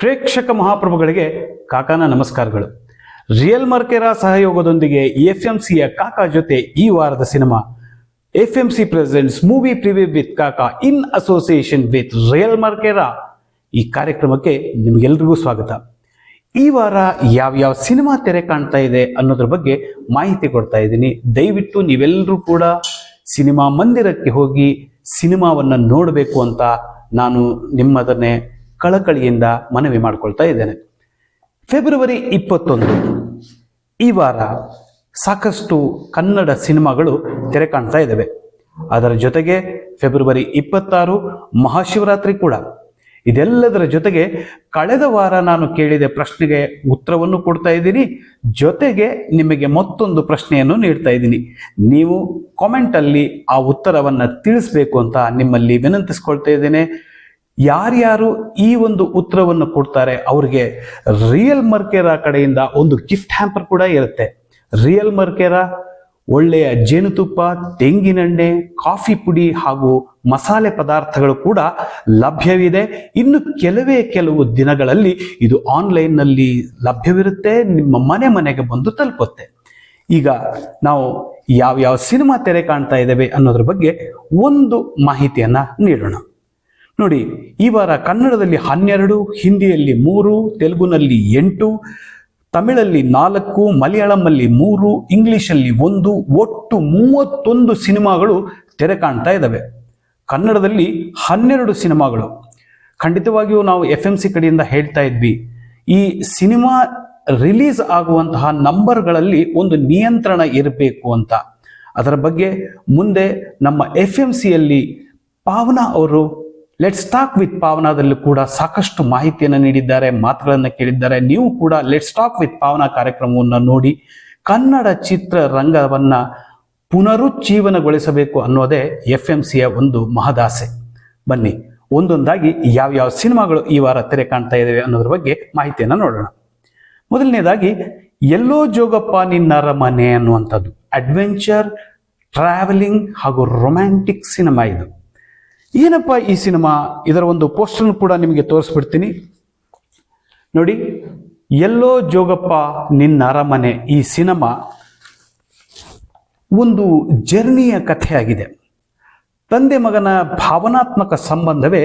ಪ್ರೇಕ್ಷಕ ಮಹಾಪ್ರಭುಗಳಿಗೆ ಕಾಕಾನ ನಮಸ್ಕಾರಗಳು. ರಿಯಲ್ ಮಾರ್ಕೆರಾ ಸಹಯೋಗದೊಂದಿಗೆ ಎಫ್ ಎಂ ಸಿಯ ಕಾಕಾ ಜೊತೆ ಈ ವಾರದ cinema. F M C presents movie preview with Kaka in association with real ಮಾರ್ಕೆರಾ ಈ ಕಾರ್ಯಕ್ರಮಕ್ಕೆ ನಿಮಗೆಲ್ರಿಗೂ ಸ್ವಾಗತ. ಈ ವಾರ ಯಾವ್ಯಾವ ಸಿನಿಮಾ ತೆರೆ ಕಾಣ್ತಾ ಇದೆ ಅನ್ನೋದ್ರ ಬಗ್ಗೆ ಮಾಹಿತಿ ಕೊಡ್ತಾ ಇದ್ದೀನಿ. ದಯವಿಟ್ಟು ನೀವೆಲ್ಲರೂ ಕೂಡ ಸಿನಿಮಾ ಮಂದಿರಕ್ಕೆ ಹೋಗಿ ಸಿನಿಮಾವನ್ನು ನೋಡಬೇಕು ಅಂತ ನಾನು ನಿಮ್ಮದನ್ನೇ ಕಳಕಳಿಯಿಂದ ಮನವಿ ಮಾಡಿಕೊಳ್ತಾ ಇದ್ದೇನೆ. ಫೆಬ್ರವರಿ ಇಪ್ಪತ್ತೊಂದು, ಈ ವಾರ ಸಾಕಷ್ಟು ಕನ್ನಡ ಸಿನಿಮಾಗಳು ತೆರೆ ಕಾಣ್ತಾ ಇದ್ದಾವೆ. ಅದರ ಜೊತೆಗೆ ಫೆಬ್ರವರಿ ಇಪ್ಪತ್ತಾರು ಮಹಾಶಿವರಾತ್ರಿ ಕೂಡ. ಇದೆಲ್ಲದರ ಜೊತೆಗೆ ಕಳೆದ ವಾರ ನಾನು ಕೇಳಿದ ಪ್ರಶ್ನೆಗೆ ಉತ್ತರವನ್ನು ಕೊಡ್ತಾ ಇದ್ದೀನಿ. ಜೊತೆಗೆ ನಿಮಗೆ ಮತ್ತೊಂದು ಪ್ರಶ್ನೆಯನ್ನು ನೀಡ್ತಾ ಇದ್ದೀನಿ. ನೀವು ಕಾಮೆಂಟಲ್ಲಿ ಆ ಉತ್ತರವನ್ನು ತಿಳಿಸ್ಬೇಕು ಅಂತ ನಿಮ್ಮಲ್ಲಿ ವಿನಂತಿಸ್ಕೊಳ್ತಾ ಇದ್ದೇನೆ. ಯಾರ್ಯಾರು ಈ ಒಂದು ಉತ್ತರವನ್ನು ಕೊಡ್ತಾರೆ, ಅವ್ರಿಗೆ ರಿಯಲ್ ಮರ್ಕೆರಾ ಕಡೆಯಿಂದ ಒಂದು ಗಿಫ್ಟ್ ಹ್ಯಾಂಪರ್ ಕೂಡ ಇರುತ್ತೆ. ರಿಯಲ್ ಮರ್ಕೆರಾ ಒಳ್ಳೆಯ ಜೇನುತುಪ್ಪ, ತೆಂಗಿನಣ್ಣೆ ಕಾಫಿ ಪುಡಿ ಹಾಗೂ ಮಸಾಲೆ ಪದಾರ್ಥಗಳು ಕೂಡ ಲಭ್ಯವಿದೆ. ಇನ್ನು ಕೆಲವೇ ಕೆಲವು ದಿನಗಳಲ್ಲಿ ಇದು ಆನ್ಲೈನ್ನಲ್ಲಿ ಲಭ್ಯವಿರುತ್ತೆ, ನಿಮ್ಮ ಮನೆ ಮನೆಗೆ ಬಂದು ತಲುಪುತ್ತೆ. ಈಗ ನಾವು ಯಾವ್ಯಾವ ಸಿನಿಮಾ ತೆರೆ ಕಾಣ್ತಾ ಇದ್ದೇವೆ ಅನ್ನೋದ್ರ ಬಗ್ಗೆ ಒಂದು ಮಾಹಿತಿಯನ್ನ ನೀಡೋಣ. ನೋಡಿ, ಈ ವಾರ ಕನ್ನಡದಲ್ಲಿ ಹನ್ನೆರಡು, ಹಿಂದಿಯಲ್ಲಿ ಮೂರು, ತೆಲುಗುನಲ್ಲಿ ಎಂಟು, ತಮಿಳಲ್ಲಿ ನಾಲ್ಕು, ಮಲಯಾಳಂನಲ್ಲಿ ಮೂರು, ಇಂಗ್ಲಿಷಲ್ಲಿ ಒಂದು, ಒಟ್ಟು ಮೂವತ್ತೊಂದು ಸಿನಿಮಾಗಳು ತೆರೆ ಕಾಣ್ತಾ ಇದ್ದಾವೆ ಕನ್ನಡದಲ್ಲಿ ಹನ್ನೆರಡು ಸಿನಿಮಾಗಳು. ಖಂಡಿತವಾಗಿಯೂ ನಾವು ಎಫ್ ಎಂ ಸಿ ಕಡೆಯಿಂದ ಹೇಳ್ತಾ ಇದ್ವಿ. ಈ ಸಿನಿಮಾ ರಿಲೀಸ್ ಆಗುವಂತಹ ನಂಬರ್ಗಳಲ್ಲಿ ಒಂದು ನಿಯಂತ್ರಣ ಇರಬೇಕು ಅಂತ. ಅದರ ಬಗ್ಗೆ ಮುಂದೆ ನಮ್ಮ ಎಫ್ ಎಂ ಸಿಯಲ್ಲಿ ಪಾವನಾ ಅವರು ಲೆಟ್ಸ್ ಟಾಕ್ ವಿತ್ ಪಾವನಾದಲ್ಲೂ ಕೂಡ ಸಾಕಷ್ಟು ಮಾಹಿತಿಯನ್ನು ನೀಡಿದ್ದಾರೆ, ಮಾತುಗಳನ್ನು ಕೇಳಿದ್ದಾರೆ. ನೀವು ಕೂಡ ಲೆಟ್ಸ್ ಟಾಕ್ ವಿತ್ ಪಾವನಾ ಕಾರ್ಯಕ್ರಮವನ್ನು ನೋಡಿ ಕನ್ನಡ ಚಿತ್ರರಂಗವನ್ನು ಪುನರುಜ್ಜೀವನಗೊಳಿಸಬೇಕು ಅನ್ನೋದೇ ಎಫ್ ಎಂ ಸಿಯ ಒಂದು ಮಹದಾಸೆ. ಬನ್ನಿ, ಒಂದೊಂದಾಗಿ ಯಾವ್ಯಾವ ಸಿನಿಮಾಗಳು ಈ ವಾರ ತೆರೆ ಕಾಣ್ತಾ ಇದ್ದಾವೆ ಅನ್ನೋದ್ರ ಬಗ್ಗೆ ಮಾಹಿತಿಯನ್ನು ನೋಡೋಣ. ಮೊದಲನೇದಾಗಿ, ಎಲ್ಲೋ ಜೋಗಪ್ಪ ನಿನ್ನರ ಮನೆ ಅನ್ನುವಂಥದ್ದು. ಅಡ್ವೆಂಚರ್ ಟ್ರಾವೆಲಿಂಗ್ ಹಾಗೂ ರೊಮ್ಯಾಂಟಿಕ್ ಸಿನಿಮಾ ಇದು. ಏನಪ್ಪ ಈ ಸಿನಿಮಾ? ಇದರ ಒಂದು ಪೋಸ್ಟರ್ ಕೂಡ ನಿಮಗೆ ತೋರಿಸ್ಬಿಡ್ತೀನಿ. ನೋಡಿ, ಎಲ್ಲೋ ಜೋಗಪ್ಪ ನಿನ್ನ ಅರಮನೆ ಈ ಸಿನಿಮಾ ಒಂದು ಜರ್ನಿಯ ಕಥೆಯಾಗಿದೆ. ತಂದೆ ಮಗನ ಭಾವನಾತ್ಮಕ ಸಂಬಂಧವೇ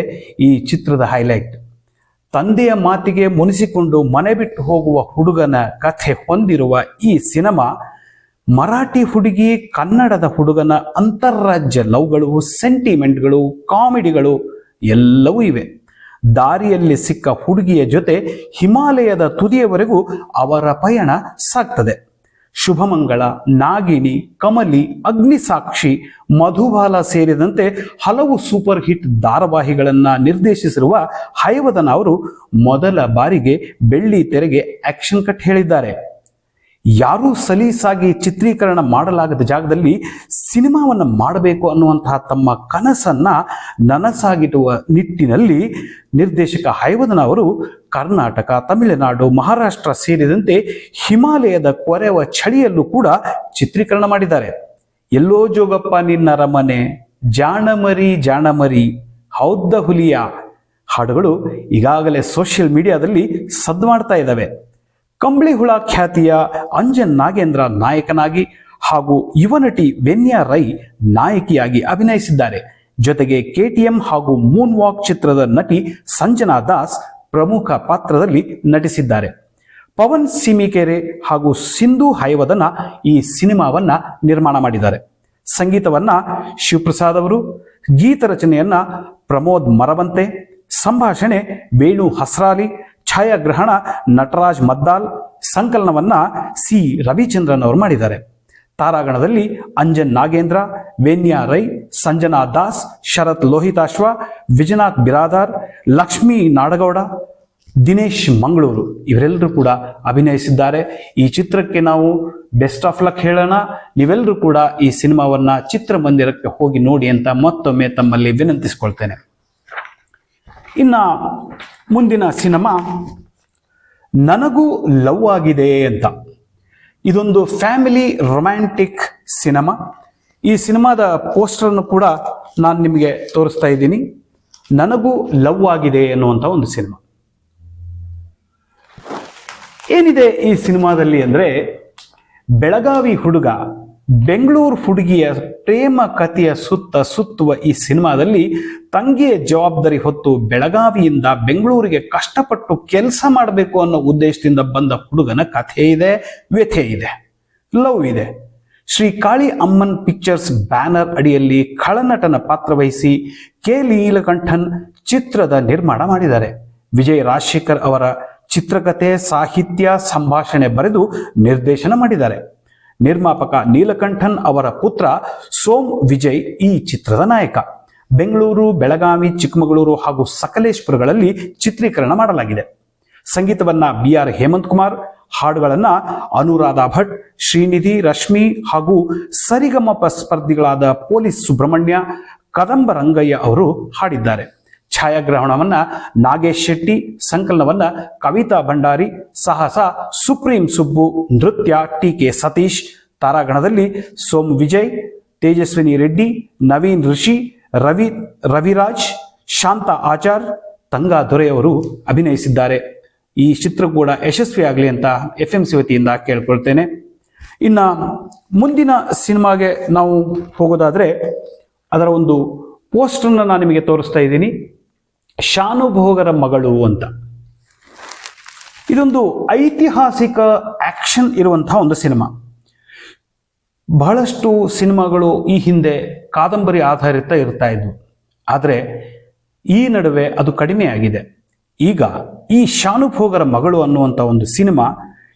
ಈ ಚಿತ್ರದ ಹೈಲೈಟ್ ತಂದೆಯ ಮಾತಿಗೆ ಮುನಿಸಿಕೊಂಡು ಮನೆ ಬಿಟ್ಟು ಹೋಗುವ ಹುಡುಗನ ಕಥೆ ಹೊಂದಿರುವ ಈ ಸಿನಿಮಾ ಮರಾಠಿ ಹುಡುಗಿ ಕನ್ನಡದ ಹುಡುಗನ ಅಂತಾರಾಜ್ಯ ಲವ್ಗಳು, ಸೆಂಟಿಮೆಂಟ್ಗಳು, ಕಾಮಿಡಿಗಳು ಎಲ್ಲವೂ ಇವೆ. ದಾರಿಯಲ್ಲಿ ಸಿಕ್ಕ ಹುಡುಗಿಯ ಜೊತೆ ಹಿಮಾಲಯದ ತುದಿಯವರೆಗೂ ಅವರ ಪಯಣ ಸಾಗ್ತದೆ. ಶುಭಮಂಗಳ ನಾಗಿನಿ ಕಮಲಿ, ಅಗ್ನಿಸಾಕ್ಷಿ, ಮಧುಬಾಲ ಸೇರಿದಂತೆ ಹಲವು ಸೂಪರ್ ಹಿಟ್ ಧಾರಾವಾಹಿಗಳನ್ನು ನಿರ್ದೇಶಿಸಿರುವ ಹೈವದನ ಅವರು ಮೊದಲ ಬಾರಿಗೆ ಬೆಳ್ಳಿ ತೆರೆಗೆ ಆಕ್ಷನ್ ಕಟ್ ಹೇಳಿದ್ದಾರೆ. ಯಾರೂ ಸಲೀಸಾಗಿ ಚಿತ್ರೀಕರಣ ಮಾಡಲಾಗದ ಜಾಗದಲ್ಲಿ ಸಿನಿಮಾವನ್ನು ಮಾಡಬೇಕು ಅನ್ನುವಂತಹ ತಮ್ಮ ಕನಸನ್ನ ನನಸಾಗಿಡುವ ನಿಟ್ಟಿನಲ್ಲಿ ನಿರ್ದೇಶಕ ಹೈವದನ ಅವರು ಕರ್ನಾಟಕ, ತಮಿಳುನಾಡು, ಮಹಾರಾಷ್ಟ್ರ ಸೇರಿದಂತೆ ಹಿಮಾಲಯದ ಕೊರೆವ ಚಳಿಯಲ್ಲೂ ಕೂಡ ಚಿತ್ರೀಕರಣ ಮಾಡಿದ್ದಾರೆ. ಎಲ್ಲೋ ಜೋಗಪ್ಪ ನಿನ್ನ ರಮನೆ, ಜಾಣಮರಿ ಜಾಣಮರಿ, ಹೌದ್ದ ಹುಲಿಯ ಹಾಡುಗಳು ಈಗಾಗಲೇ ಸೋಷಿಯಲ್ ಮೀಡಿಯಾದಲ್ಲಿ ಸದ್ದು ಮಾಡ್ತಾ ಇದ್ದಾವೆ. ಕಂಬಳಿ ಹುಳ ಖ್ಯಾತಿಯ ಅಂಜನ್ ನಾಗೇಂದ್ರ ನಾಯಕನಾಗಿ ಹಾಗೂ ಯುವ ನಟಿ ವೆನ್ಯಾ ರೈ ನಾಯಕಿಯಾಗಿ ಅಭಿನಯಿಸಿದ್ದಾರೆ. ಜೊತೆಗೆ ಕೆಟಿಎಂ ಹಾಗೂ ಮೂನ್ ವಾಕ್ ಚಿತ್ರದ ನಟಿ ಸಂಜನಾ ದಾಸ್ ಪ್ರಮುಖ ಪಾತ್ರದಲ್ಲಿ ನಟಿಸಿದ್ದಾರೆ. ಪವನ್ ಸಿಮಿಕೆರೆ ಹಾಗೂ ಸಿಂಧು ಹೈವದನ ಈ ಸಿನಿಮಾವನ್ನ ನಿರ್ಮಾಣ ಮಾಡಿದ್ದಾರೆ. ಸಂಗೀತವನ್ನ ಶಿವಪ್ರಸಾದ್ ಅವರು, ಗೀತ ರಚನೆಯನ್ನ ಪ್ರಮೋದ್ ಮರವಂತೆ, ಸಂಭಾಷಣೆ ವೇಣು ಹಸ್ರಾಲಿ ಛಾಯಾಗ್ರಹಣ ನಟರಾಜ್ ಮದ್ದಾಲ್ ಸಂಕಲನವನ್ನ ಸಿ. ರವಿಚಂದ್ರನ್ ಅವರು ಮಾಡಿದ್ದಾರೆ. ತಾರಾಗಣದಲ್ಲಿ ಅಂಜನ್ ನಾಗೇಂದ್ರ, ವೇನ್ಯಾ ರೈ, ಸಂಜನಾ ದಾಸ್, ಶರತ್ ಲೋಹಿತಾಶ್ವ, ವಿಜನಾಥ್ ಬಿರಾದಾರ್, ಲಕ್ಷ್ಮೀ ನಾಡಗೌಡ, ದಿನೇಶ್ ಮಂಗಳೂರು ಇವರೆಲ್ಲರೂ ಕೂಡ ಅಭಿನಯಿಸಿದ್ದಾರೆ. ಈ ಚಿತ್ರಕ್ಕೆ ನಾವು ಬೆಸ್ಟ್ ಆಫ್ ಲಕ್ ಹೇಳೋಣ. ನೀವೆಲ್ಲರೂ ಕೂಡ ಈ ಸಿನಿಮಾವನ್ನ ಚಿತ್ರಮಂದಿರಕ್ಕೆ ಹೋಗಿ ನೋಡಿ ಅಂತ ಮತ್ತೊಮ್ಮೆ ತಮ್ಮಲ್ಲಿ ವಿನಂತಿಸ್ಕೊಳ್ತೇನೆ. ಇನ್ನ ಮುಂದಿನ ಸಿನಿಮಾ ನನಗೂ ಲವ್ ಆಗಿದೆ ಅಂತ. ಇದೊಂದು ಫ್ಯಾಮಿಲಿ ರೊಮ್ಯಾಂಟಿಕ್ ಸಿನಿಮಾ. ಈ ಸಿನಿಮಾದ ಪೋಸ್ಟರನ್ನು ಕೂಡ ನಾನು ನಿಮಗೆ ತೋರಿಸ್ತಾ ಇದ್ದೀನಿ. ನನಗೂ ಲವ್ ಆಗಿದೆ ಅನ್ನುವಂಥ ಒಂದು ಸಿನಿಮಾ. ಏನಿದೆ ಈ ಸಿನಿಮಾದಲ್ಲಿ ಅಂದ್ರೆ ಬೆಳಗಾವಿ ಹುಡುಗ ಬೆಂಗಳೂರು ಹುಡುಗಿಯ ಪ್ರೇಮ ಕಥೆಯ ಸುತ್ತ ಸುತ್ತುವ ಈ ಸಿನಿಮಾದಲ್ಲಿ ತಂಗಿಯ ಜವಾಬ್ದಾರಿ ಹೊತ್ತು ಬೆಳಗಾವಿಯಿಂದ ಬೆಂಗಳೂರಿಗೆ ಕಷ್ಟಪಟ್ಟು ಕೆಲಸ ಮಾಡಬೇಕು ಅನ್ನೋ ಉದ್ದೇಶದಿಂದ ಬಂದ ಹುಡುಗನ ಕಥೆ ಇದೆ, ವ್ಯಥೆ ಇದೆ, ಲವ್ ಇದೆ. ಶ್ರೀ ಕಾಳಿ ಅಮ್ಮನ್ ಪಿಕ್ಚರ್ಸ್ ಬ್ಯಾನರ್ ಅಡಿಯಲ್ಲಿ ಖಳನಟನ ಪಾತ್ರ ವಹಿಸಿ ಕೆ ಲೀಲಕಂಠನ್ ಚಿತ್ರದ ನಿರ್ಮಾಣ ಮಾಡಿದ್ದಾರೆ. ವಿಜಯ್ ರಾಜಶೇಖರ್ ಅವರ ಚಿತ್ರಕಥೆ, ಸಾಹಿತ್ಯ, ಸಂಭಾಷಣೆ ಬರೆದು ನಿರ್ದೇಶನ ಮಾಡಿದ್ದಾರೆ. ನಿರ್ಮಾಪಕ ನೀಲಕಂಠನ್ ಅವರ ಪುತ್ರ ಸೋಮ್ ವಿಜಯ್ ಈ ಚಿತ್ರದ ನಾಯಕ. ಬೆಂಗಳೂರು, ಬೆಳಗಾವಿ, ಚಿಕ್ಕಮಗಳೂರು ಹಾಗೂ ಸಕಲೇಶ್ಪುರಗಳಲ್ಲಿ ಚಿತ್ರೀಕರಣ ಮಾಡಲಾಗಿದೆ. ಸಂಗೀತವನ್ನ ಬಿ ಆರ್ ಹೇಮಂತ್ ಕುಮಾರ್, ಹಾಡುಗಳನ್ನ ಅನುರಾಧ ಭಟ್, ಶ್ರೀನಿಧಿ ರಶ್ಮಿ ಹಾಗೂ ಸರಿಗಮಪ ಸ್ಪರ್ಧಿಗಳಾದ ಪೊಲೀಸ್ ಸುಬ್ರಹ್ಮಣ್ಯ ಕದಂಬ ರಂಗಯ್ಯ ಅವರು ಹಾಡಿದ್ದಾರೆ. ಛಾಯಾಗ್ರಹಣವನ್ನ ನಾಗೇಶ್ ಶೆಟ್ಟಿ, ಸಂಕಲನವನ್ನ ಕವಿತಾ ಭಂಡಾರಿ, ಸಾಹಸ ಸುಪ್ರೀಂ ಸುಬ್ಬು, ನೃತ್ಯ ಟಿ ಕೆ ಸತೀಶ್, ತಾರಾಗಣದಲ್ಲಿ ಸೋಮ್ ವಿಜಯ್, ತೇಜಸ್ವಿನಿ ರೆಡ್ಡಿ, ನವೀನ್ ಋಷಿ, ರವಿ, ರವಿರಾಜ್, ಶಾಂತ ಆಚಾರ್, ತಂಗಾ ದೊರೆಯವರು ಅಭಿನಯಿಸಿದ್ದಾರೆ. ಈ ಚಿತ್ರ ಕೂಡ ಯಶಸ್ವಿಯಾಗಲಿ ಅಂತ ಎಫ್ ಎಂ ಸಿ ವತಿಯಿಂದ ಕೇಳ್ಕೊಳ್ತೇನೆ. ಇನ್ನ ಮುಂದಿನ ಸಿನಿಮಾಗೆ ನಾವು ಹೋಗೋದಾದ್ರೆ ಅದರ ಒಂದು ಪೋಸ್ಟರ್ನ ನಾನು ನಿಮಗೆ ತೋರಿಸ್ತಾ ಇದ್ದೀನಿ. ಶಾನುಭೋಗರ ಮಗಳು ಅಂತ. ಇದೊಂದು ಐತಿಹಾಸಿಕ ಆಕ್ಷನ್ ಇರುವಂತಹ ಒಂದು ಸಿನಿಮಾ. ಬಹಳಷ್ಟು ಸಿನಿಮಾಗಳು ಈ ಹಿಂದೆ ಕಾದಂಬರಿ ಆಧಾರಿತ ಇರ್ತಾ ಇದ್ವು. ಆದರೆ ಈ ನಡುವೆ ಅದು ಕಡಿಮೆಯಾಗಿದೆ ಈಗ ಈ ಶಾನುಭೋಗರ ಮಗಳು ಅನ್ನುವಂಥ ಒಂದು ಸಿನಿಮಾ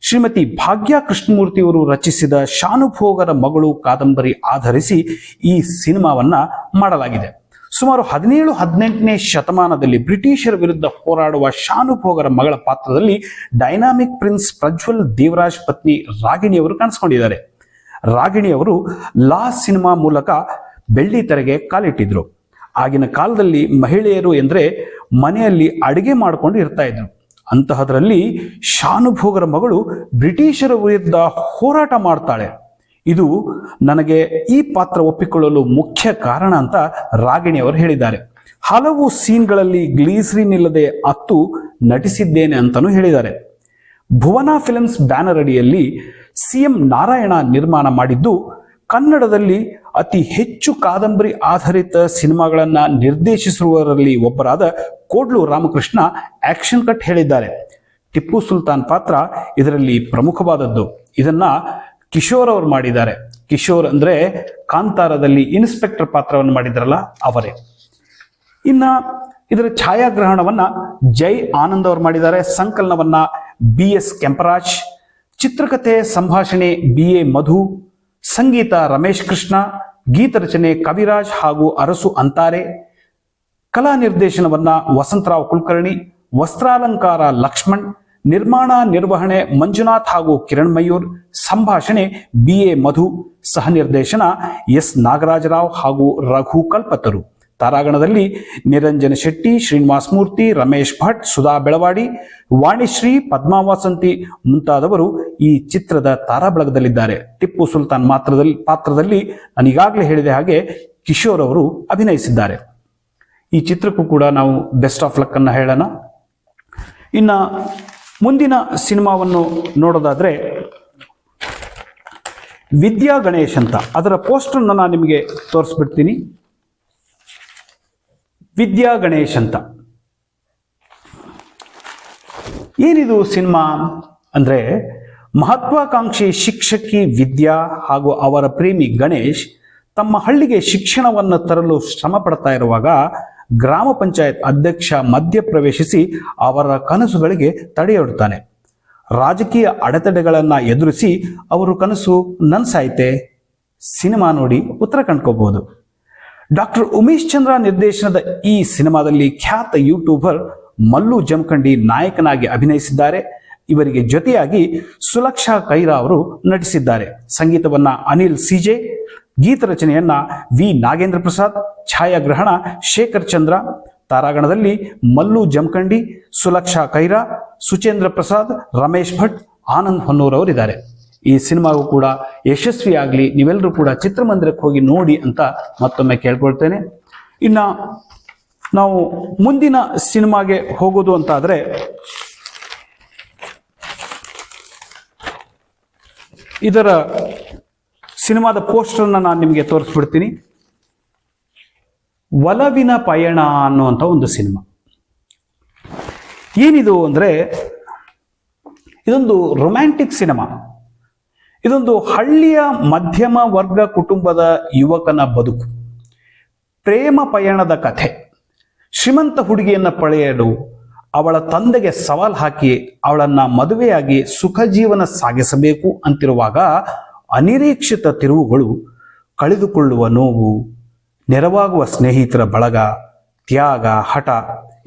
ಶ್ರೀಮತಿ ಭಾಗ್ಯ ಕೃಷ್ಣಮೂರ್ತಿಯವರು ರಚಿಸಿದ ಶಾನುಭೋಗರ ಮಗಳು ಕಾದಂಬರಿ ಆಧರಿಸಿ ಈ ಸಿನಿಮಾವನ್ನ ಮಾಡಲಾಗಿದೆ. ಸುಮಾರು ಹದಿನೇಳು, ಹದಿನೆಂಟನೇ ಶತಮಾನದಲ್ಲಿ ಬ್ರಿಟಿಷರ ವಿರುದ್ಧ ಹೋರಾಡುವ ಶಾನುಭೋಗರ ಮಗಳ ಪಾತ್ರದಲ್ಲಿ ಡೈನಾಮಿಕ್ ಪ್ರಿನ್ಸ್ ಪ್ರಜ್ವಲ್ ದೇವರಾಜ್ ಪತ್ನಿ ರಾಗಿಣಿಯವರು ಕಾಣಿಸ್ಕೊಂಡಿದ್ದಾರೆ. ರಾಗಿಣಿಯವರು ಲಾ ಸಿನಿಮಾ ಮೂಲಕ ಬೆಳ್ಳಿ ತೆರೆಗೆ ಕಾಲಿಟ್ಟಿದ್ರು. ಆಗಿನ ಕಾಲದಲ್ಲಿ ಮಹಿಳೆಯರು ಎಂದರೆ ಮನೆಯಲ್ಲಿ ಅಡುಗೆ ಮಾಡಿಕೊಂಡು ಇರ್ತಾ ಇದ್ರು. ಅಂತಹದರಲ್ಲಿ ಶಾನುಭೋಗರ ಮಗಳು ಬ್ರಿಟಿಷರ ವಿರುದ್ಧ ಹೋರಾಟ ಮಾಡ್ತಾಳೆ. ಇದು ನನಗೆ ಈ ಪಾತ್ರ ಒಪ್ಪಿಕೊಳ್ಳಲು ಮುಖ್ಯ ಕಾರಣ ಅಂತ ರಾಗಿಣಿ ಅವರು ಹೇಳಿದ್ದಾರೆ. ಹಲವು ಸೀನ್ಗಳಲ್ಲಿ ಗ್ಲೀಸ್ರಿನ್ ಇಲ್ಲದೆ ಅತ್ತು ನಟಿಸಿದ್ದೇನೆ ಅಂತಲೂ ಹೇಳಿದ್ದಾರೆ. ಭುವನ ಫಿಲ್ಮ್ಸ್ ಬ್ಯಾನರ್ ಅಡಿಯಲ್ಲಿ ಸಿಎಂ ನಾರಾಯಣ ನಿರ್ಮಾಣ ಮಾಡಿದ್ದು, ಕನ್ನಡದಲ್ಲಿ ಅತಿ ಹೆಚ್ಚು ಕಾದಂಬರಿ ಆಧಾರಿತ ಸಿನಿಮಾಗಳನ್ನು ನಿರ್ದೇಶಿಸುವವರಲ್ಲಿ ಒಬ್ಬರಾದ ಕೋಡ್ಲು ರಾಮಕೃಷ್ಣ ಆಕ್ಷನ್ ಕಟ್ ಹೇಳಿದ್ದಾರೆ. ಟಿಪ್ಪು ಸುಲ್ತಾನ್ ಪಾತ್ರ ಇದರಲ್ಲಿ ಪ್ರಮುಖವಾದದ್ದು. ಇದನ್ನ ಕಿಶೋರ್ ಅವರು ಮಾಡಿದ್ದಾರೆ. ಕಿಶೋರ್ ಅಂದ್ರೆ ಕಾಂತಾರದಲ್ಲಿ ಇನ್ಸ್ಪೆಕ್ಟರ್ ಪಾತ್ರವನ್ನು ಮಾಡಿದ್ರಲ್ಲ ಅವರೇ. ಇನ್ನ ಇದರ ಛಾಯಾಗ್ರಹಣವನ್ನ ಜೈ ಆನಂದ್ ಅವರು ಮಾಡಿದ್ದಾರೆ. ಸಂಕಲನವನ್ನ ಬಿ ಎಸ್ ಕೆಂಪರಾಜ್, ಚಿತ್ರಕಥೆ ಸಂಭಾಷಣೆ ಬಿ ಎ ಮಧು, ಸಂಗೀತ ರಮೇಶ್ ಕೃಷ್ಣ, ಗೀತ ರಚನೆ ಕವಿರಾಜ್ ಹಾಗೂ ಅರಸು ಅಂತಾರೆ. ಕಲಾ ನಿರ್ದೇಶನವನ್ನ ವಸಂತರಾವ್ ಕುಲಕರ್ಣಿ, ವಸ್ತ್ರಾಲಂಕಾರ ಲಕ್ಷ್ಮಣ್ ನಿರ್ಮಾಣ ನಿರ್ವಹಣೆ ಮಂಜುನಾಥ್ ಹಾಗೂ ಕಿರಣ್ ಮಯೂರ್, ಸಂಭಾಷಣೆ ಬಿ ಎ ಮಧು ಸಹ ನಿರ್ದೇಶನ ಎಸ್ ನಾಗರಾಜರಾವ್ ಹಾಗೂ ರಘು ಕಲ್ಪತರು. ತಾರಾಗಣದಲ್ಲಿ ನಿರಂಜನ ಶೆಟ್ಟಿ, ಶ್ರೀನಿವಾಸ ಮೂರ್ತಿ, ರಮೇಶ್ ಭಟ್, ಸುಧಾ ಬೆಳವಾಡಿ, ವಾಣಿಶ್ರೀ, ಪದ್ಮಾವಾಸಂತಿ ಮುಂತಾದವರು ಈ ಚಿತ್ರದ ತಾರಾಬಳಗದಲ್ಲಿದ್ದಾರೆ. ಟಿಪ್ಪು ಸುಲ್ತಾನ್ ಮಾತ್ರದಲ್ಲಿ, ಪಾತ್ರದಲ್ಲಿ ನಾನೀಗಾಗಲೇ ಹೇಳಿದ ಹಾಗೆ ಕಿಶೋರ್ ಅವರು ಅಭಿನಯಿಸಿದ್ದಾರೆ. ಈ ಚಿತ್ರಕ್ಕೂ ಕೂಡ ನಾವು ಬೆಸ್ಟ್ ಆಫ್ ಲಕ್ ಅನ್ನ ಹೇಳೋಣ. ಇನ್ನ ಮುಂದಿನ ಸಿನಿಮಾವನ್ನು ನೋಡೋದಾದ್ರೆ ವಿದ್ಯಾ ಗಣೇಶ್ ಅಂತ. ಅದರ ಪೋಸ್ಟರ್ನ ನಾನು ನಿಮಗೆ ತೋರಿಸ್ಬಿಡ್ತೀನಿ. ವಿದ್ಯಾ ಗಣೇಶ್ ಅಂತ. ಏನಿದು ಸಿನಿಮಾ ಅಂದರೆ ಮಹತ್ವಾಕಾಂಕ್ಷಿ ಶಿಕ್ಷಕಿ ವಿದ್ಯಾ ಹಾಗೂ ಅವರ ಪ್ರೇಮಿ ಗಣೇಶ್ ತಮ್ಮ ಹಳ್ಳಿಗೆ ಶಿಕ್ಷಣವನ್ನು ತರಲು ಶ್ರಮ ಪಡ್ತಾ ಇರುವಾಗ ಗ್ರಾಮ ಪಂಚಾಯತ್ ಅಧ್ಯಕ್ಷ ಮಧ್ಯಪ್ರವೇಶಿಸಿ ಅವರ ಕನಸುಗಳಿಗೆ ತಡೆಯೊಡ್ತಾನೆ. ರಾಜಕೀಯ ಅಡೆತಡೆಗಳನ್ನು ಎದುರಿಸಿ ಅವರು ಕನಸು ನನ್ಸಾಯ್ತೆ ಸಿನಿಮಾ ನೋಡಿ ಉತ್ತರ ಕಂಡ್ಕೋಬಹುದು ಡಾಕ್ಟರ್ ಉಮೇಶ್ ಚಂದ್ರ ನಿರ್ದೇಶನದ ಈ ಸಿನಿಮಾದಲ್ಲಿ ಖ್ಯಾತ ಯೂಟ್ಯೂಬರ್ ಮಲ್ಲು ಜಮಖಂಡಿ ನಾಯಕನಾಗಿ ಅಭಿನಯಿಸಿದ್ದಾರೆ. ಇವರಿಗೆ ಜೊತೆಯಾಗಿ ಸುಲಕ್ಷಾ ಕೈರಾ ಅವರು ನಟಿಸಿದ್ದಾರೆ. ಸಂಗೀತವನ್ನ ಅನಿಲ್ ಸಿಜೆ ಗೀತ ರಚನೆಯನ್ನ ವಿ. ನಾಗೇಂದ್ರ ಪ್ರಸಾದ್, ಛಾಯಾಗ್ರಹಣ ಶೇಖರ್ ಚಂದ್ರ, ತಾರಾಗಣದಲ್ಲಿ ಮಲ್ಲು ಜಮಖಂಡಿ, ಸುಲಕ್ಷಾ ಕೈರಾ, ಸುಚೇಂದ್ರ ಪ್ರಸಾದ್, ರಮೇಶ್ ಭಟ್, ಆನಂದ್ ಹೊನ್ನೂರ್ ಅವರಿದ್ದಾರೆ. ಈ ಸಿನಿಮಾಗೂ ಕೂಡ ಯಶಸ್ವಿಯಾಗಲಿ ನೀವೆಲ್ಲರೂ ಕೂಡ ಚಿತ್ರಮಂದಿರಕ್ಕೆ ಹೋಗಿ ನೋಡಿ ಅಂತ ಮತ್ತೊಮ್ಮೆ ಕೇಳ್ಕೊಳ್ತೇನೆ. ಇನ್ನು ನಾವು ಮುಂದಿನ ಸಿನಿಮಾಗೆ ಹೋಗೋದು ಅಂತ ಆದ್ರೆ ಇದರ ಸಿನಿಮಾದ ಪೋಸ್ಟರ್ನ ನಾನು ನಿಮಗೆ ತೋರಿಸ್ಬಿಡ್ತೀನಿ. ಒಲವಿನ ಪಯಣ ಅನ್ನುವಂಥ ಒಂದು ಸಿನಿಮಾ. ಏನಿದು ಅಂದರೆ, ಇದೊಂದು ರೊಮ್ಯಾಂಟಿಕ್ ಸಿನಿಮಾ. ಇದೊಂದು ಹಳ್ಳಿಯ ಮಧ್ಯಮ ವರ್ಗ ಕುಟುಂಬದ ಯುವಕನ ಬದುಕು. ಪ್ರೇಮ ಪಯಣದ ಕಥೆ. ಶ್ರೀಮಂತ ಹುಡುಗಿಯನ್ನ ಪಡೆಯಲು ಅವಳ ತಂದೆಗೆ ಸವಾಲ್ ಹಾಕಿ ಅವಳನ್ನ ಮದುವೆಯಾಗಿ ಸುಖ ಜೀವನ ಸಾಗಿಸಬೇಕು ಅಂತಿರುವಾಗ ಅನಿರೀಕ್ಷಿತ ತಿರುವುಗಳು ಕಳೆದುಕೊಳ್ಳುವ ನೋವು, ನೆರವಾಗುವ ಸ್ನೇಹಿತರ ಬಳಗ, ತ್ಯಾಗ, ಹಠ,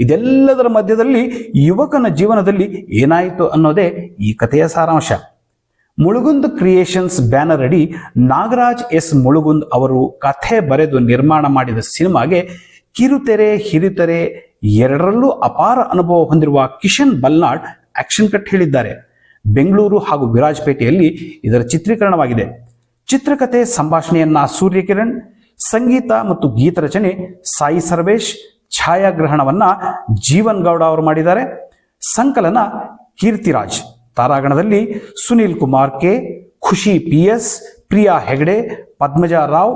ಇದೆಲ್ಲದರ ಮಧ್ಯದಲ್ಲಿ ಯುವಕನ ಜೀವನದಲ್ಲಿ ಏನಾಯಿತು ಅನ್ನೋದೇ ಈ ಕಥೆಯ ಸಾರಾಂಶ. ಮುಳುಗುಂದ್ ಕ್ರಿಯೇಷನ್ಸ್ ಬ್ಯಾನರ್ ಅಡಿ ನಾಗರಾಜ್ ಎಸ್. ಮುಳುಗುಂದ್ ಅವರು ಕಥೆ ಬರೆದು ನಿರ್ಮಾಣ ಮಾಡಿದ ಸಿನಿಮಾಗೆ ಕಿರುತೆರೆ, ಹಿರಿತೆರೆ ಎರಡರಲ್ಲೂ ಅಪಾರ ಅನುಭವ ಹೊಂದಿರುವ ಕಿಶನ್ ಬಲ್ನಾಡ್ ಆಕ್ಷನ್ ಕಟ್ ಹೇಳಿದ್ದಾರೆ. ಬೆಂಗಳೂರು ಹಾಗೂ ವಿರಾಜಪೇಟೆಯಲ್ಲಿ ಇದರ ಚಿತ್ರೀಕರಣವಾಗಿದೆ. ಚಿತ್ರಕಥೆ ಸಂಭಾಷಣೆಯನ್ನ ಸೂರ್ಯಕಿರಣ್, ಸಂಗೀತ ಮತ್ತು ಗೀತರಚನೆ ಸಾಯಿ ಸರ್ವೇಶ್, ಛಾಯಾಗ್ರಹಣವನ್ನ ಜೀವನ್ ಗೌಡ ಅವರು ಮಾಡಿದ್ದಾರೆ. ಸಂಕಲನ Keerthiraj, ತಾರಾಗಣದಲ್ಲಿ Sunil Kumar K, Khushi P S Priya Hegde, Padmaja Rao,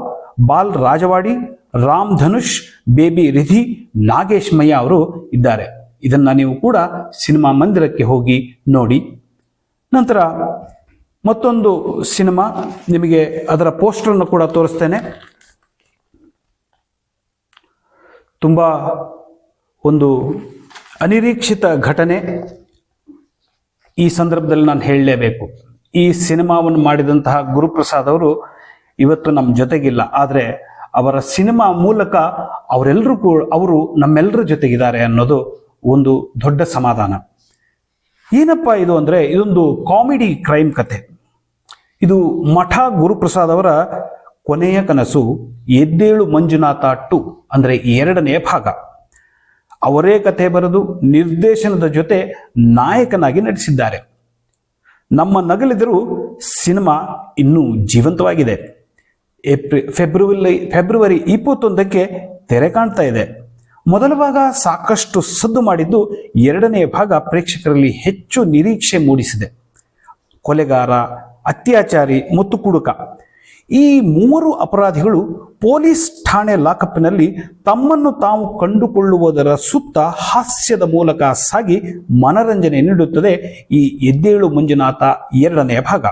Bal Rajwadi, Ram Dhanush, baby Riddhi, Nagesh Mayya ಅವರು ಇದ್ದಾರೆ. ಇದನ್ನ ನೀವು ಕೂಡ ಸಿನಿಮಾ ಮಂದಿರಕ್ಕೆ ಹೋಗಿ ನೋಡಿ. ನಂತರ ಮತ್ತೊಂದು ಸಿನಿಮಾ, ನಿಮಗೆ ಅದರ ಪೋಸ್ಟರನ್ನು ಕೂಡ ತೋರಿಸ್ತೇನೆ. ತುಂಬ ಒಂದು ಅನಿರೀಕ್ಷಿತ ಘಟನೆ ಈ ಸಂದರ್ಭದಲ್ಲಿ ನಾನು ಹೇಳಲೇಬೇಕು. ಈ ಸಿನಿಮಾವನ್ನು ಮಾಡಿದಂತಹ ಗುರುಪ್ರಸಾದ್ ಅವರು ಇವತ್ತು ನಮ್ಮ ಜೊತೆಗಿಲ್ಲ, ಆದರೆ ಅವರ ಸಿನಿಮಾ ಮೂಲಕ ಅವರೆಲ್ಲರೂ ಕೂಡ, ಅವರು ನಮ್ಮೆಲ್ಲರ ಜೊತೆಗಿದ್ದಾರೆ ಅನ್ನೋದು ಒಂದು ದೊಡ್ಡ ಸಮಾಧಾನ. ಏನಪ್ಪ ಇದು ಅಂದರೆ ಇದೊಂದು ಕಾಮಿಡಿ ಕ್ರೈಮ್ ಕತೆ. ಇದು ಮಠ ಗುರುಪ್ರಸಾದ್ ಅವರ ಕೊನೆಯ ಕನಸು, ಎದ್ದೇಳು ಮಂಜುನಾಥ ಟು ಅಂದರೆ ಎರಡನೆಯ ಭಾಗ. ಅವರೇ ಕಥೆ ಬರೆದು ನಿರ್ದೇಶನದ ಜೊತೆ ನಾಯಕನಾಗಿ ನಟಿಸಿದ್ದಾರೆ. ನಮ್ಮ ನಗಲಿದರೂ ಸಿನಿಮಾ ಇನ್ನೂ ಜೀವಂತವಾಗಿದೆ. ಏಪ್ರಿ, ಫೆಬ್ರವರಿ ಫೆಬ್ರವರಿ ಇಪ್ಪತ್ತೊಂದಕ್ಕೆ ತೆರೆ ಕಾಣ್ತಾ ಇದೆ. ಮೊದಲ ಭಾಗ ಸಾಕಷ್ಟು ಸದ್ದು ಮಾಡಿದ್ದು ಎರಡನೇ ಭಾಗ ಪ್ರೇಕ್ಷಕರಲ್ಲಿ ಹೆಚ್ಚು ನಿರೀಕ್ಷೆ ಮೂಡಿಸಿದೆ. ಕೊಲೆಗಾರ, ಅತ್ಯಾಚಾರಿ ಮತ್ತು ಕುಡುಕ ಈ ಮೂವರು ಅಪರಾಧಿಗಳು ಪೊಲೀಸ್ ಠಾಣೆ ಲಾಕಪ್ನಲ್ಲಿ ತಮ್ಮನ್ನು ತಾವು ಕಂಡುಕೊಳ್ಳುವುದರ ಸುತ್ತ ಹಾಸ್ಯದ ಮೂಲಕ ಸಾಗಿ ಮನರಂಜನೆ ನೀಡುತ್ತದೆ ಈ ಎದ್ದೇಳು ಮಂಜುನಾಥ ಎರಡನೆಯ ಭಾಗ.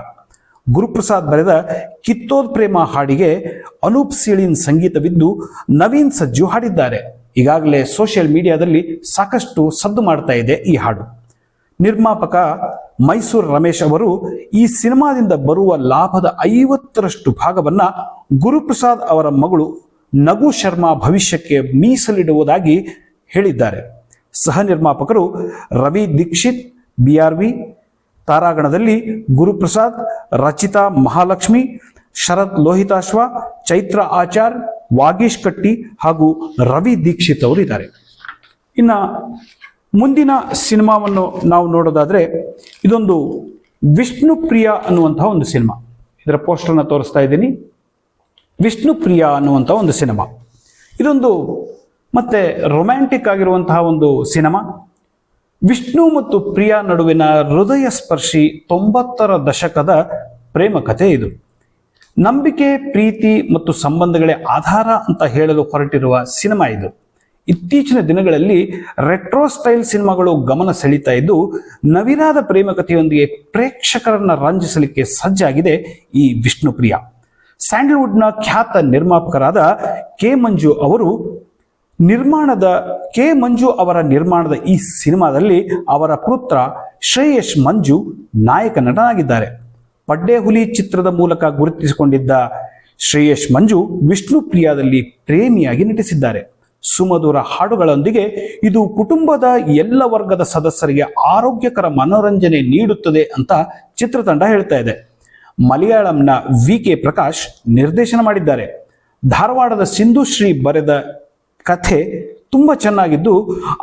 ಗುರುಪ್ರಸಾದ್ ಬರೆದ ಕಿತ್ತೋದ್ ಪ್ರೇಮ ಹಾಡಿಗೆ ಅನೂಪ್ ಸೀಳಿನ್ ಸಂಗೀತವಿದ್ದು ನವೀನ್ ಸಜ್ಜು ಹಾಡಿದ್ದಾರೆ. ಈಗಾಗಲೇ ಸೋಷಿಯಲ್ ಮೀಡಿಯಾದಲ್ಲಿ ಸಾಕಷ್ಟು ಸದ್ದು ಮಾಡ್ತಾ ಇದೆ ಈ ಹಾಡು. ನಿರ್ಮಾಪಕ ಮೈಸೂರು ರಮೇಶ್ ಅವರು ಈ ಸಿನಿಮಾದಿಂದ ಬರುವ ಲಾಭದ ಐವತ್ತರಷ್ಟು ಭಾಗವನ್ನು ಗುರುಪ್ರಸಾದ್ ಅವರ ಮಗಳು ನಗು ಶರ್ಮಾ ಭವಿಷ್ಯಕ್ಕೆ ಮೀಸಲಿಡುವುದಾಗಿ ಹೇಳಿದ್ದಾರೆ. ಸಹ ನಿರ್ಮಾಪಕರು Ravi Dixit, B R V, ತಾರಾಗಣದಲ್ಲಿ Guruprasad, Rachita Mahalakshmi, Sharath Lohitashwa, Chaitra Achar Vagish Katti ಹಾಗೂ ರವಿ ದೀಕ್ಷಿತ್ ಅವರು ಇದ್ದಾರೆ. ಇನ್ನ ಮುಂದಿನ ಸಿನಿಮಾವನ್ನು ನಾವು ನೋಡೋದಾದರೆ ಇದೊಂದು ವಿಷ್ಣು ಪ್ರಿಯ ಅನ್ನುವಂತಹ ಒಂದು ಸಿನಿಮಾ. ಇದರ ಪೋಸ್ಟರ್ನ ತೋರಿಸ್ತಾ ಇದ್ದೀನಿ. ವಿಷ್ಣು ಪ್ರಿಯ ಅನ್ನುವಂಥ ಒಂದು ಸಿನಿಮಾ. ಇದೊಂದು ಮತ್ತೆ ರೊಮ್ಯಾಂಟಿಕ್ ಆಗಿರುವಂತಹ ಒಂದು ಸಿನಿಮಾ. ವಿಷ್ಣು ಮತ್ತು ಪ್ರಿಯಾ ನಡುವಿನ ಹೃದಯ ಸ್ಪರ್ಶಿ ತೊಂಬತ್ತರ ದಶಕದ ಪ್ರೇಮ ಕಥೆ ಇದು. ನಂಬಿಕೆ, ಪ್ರೀತಿ ಮತ್ತು ಸಂಬಂಧಗಳೇ ಆಧಾರ ಅಂತ ಹೇಳಲು ಹೊರಟಿರುವ ಸಿನಿಮಾ ಇದು. ಇತ್ತೀಚಿನ ದಿನಗಳಲ್ಲಿ ರೆಟ್ರೋ ಸ್ಟೈಲ್ ಸಿನಿಮಾಗಳು ಗಮನ ಸೆಳೀತಾ ಇದ್ದು, ನವಿರಾದ ಪ್ರೇಮ ಕಥೆಯೊಂದಿಗೆ ಪ್ರೇಕ್ಷಕರನ್ನ ರಂಜಿಸಲಿಕ್ಕೆ ಸಜ್ಜಾಗಿದೆ ಈ ವಿಷ್ಣುಪ್ರಿಯ. ಸ್ಯಾಂಡಲ್ವುಡ್ನ ಖ್ಯಾತ ನಿರ್ಮಾಪಕರಾದ ಕೆ ಮಂಜು ಅವರು ನಿರ್ಮಾಣದ, ಕೆ ಮಂಜು ಅವರ ನಿರ್ಮಾಣದ ಈ ಸಿನಿಮಾದಲ್ಲಿ ಅವರ ಪುತ್ರ ಶ್ರೇಯಸ್ ಮಂಜು ನಾಯಕ ನಟನಾಗಿದ್ದಾರೆ. ಪಡ್ಡೆ ಹುಲಿ ಚಿತ್ರದ ಮೂಲಕ ಗುರುತಿಸಿಕೊಂಡಿದ್ದ ಶ್ರೇಯಶ್ ಮಂಜು ವಿಷ್ಣು ಪ್ರಿಯಾದಲ್ಲಿ ಪ್ರೇಮಿಯಾಗಿ ನಟಿಸಿದ್ದಾರೆ. ಸುಮಧುರ ಹಾಡುಗಳೊಂದಿಗೆ ಇದು ಕುಟುಂಬದ ಎಲ್ಲ ವರ್ಗದ ಸದಸ್ಯರಿಗೆ ಆರೋಗ್ಯಕರ ಮನೋರಂಜನೆ ನೀಡುತ್ತದೆ ಅಂತ ಚಿತ್ರತಂಡ ಹೇಳ್ತಾ ಇದೆ. ಮಲಯಾಳಂನ ವಿ ಕೆ ಪ್ರಕಾಶ್ ನಿರ್ದೇಶನ ಮಾಡಿದ್ದಾರೆ. ಧಾರವಾಡದ ಸಿಂಧುಶ್ರೀ ಬರೆದ ಕಥೆ ತುಂಬ ಚೆನ್ನಾಗಿದ್ದು.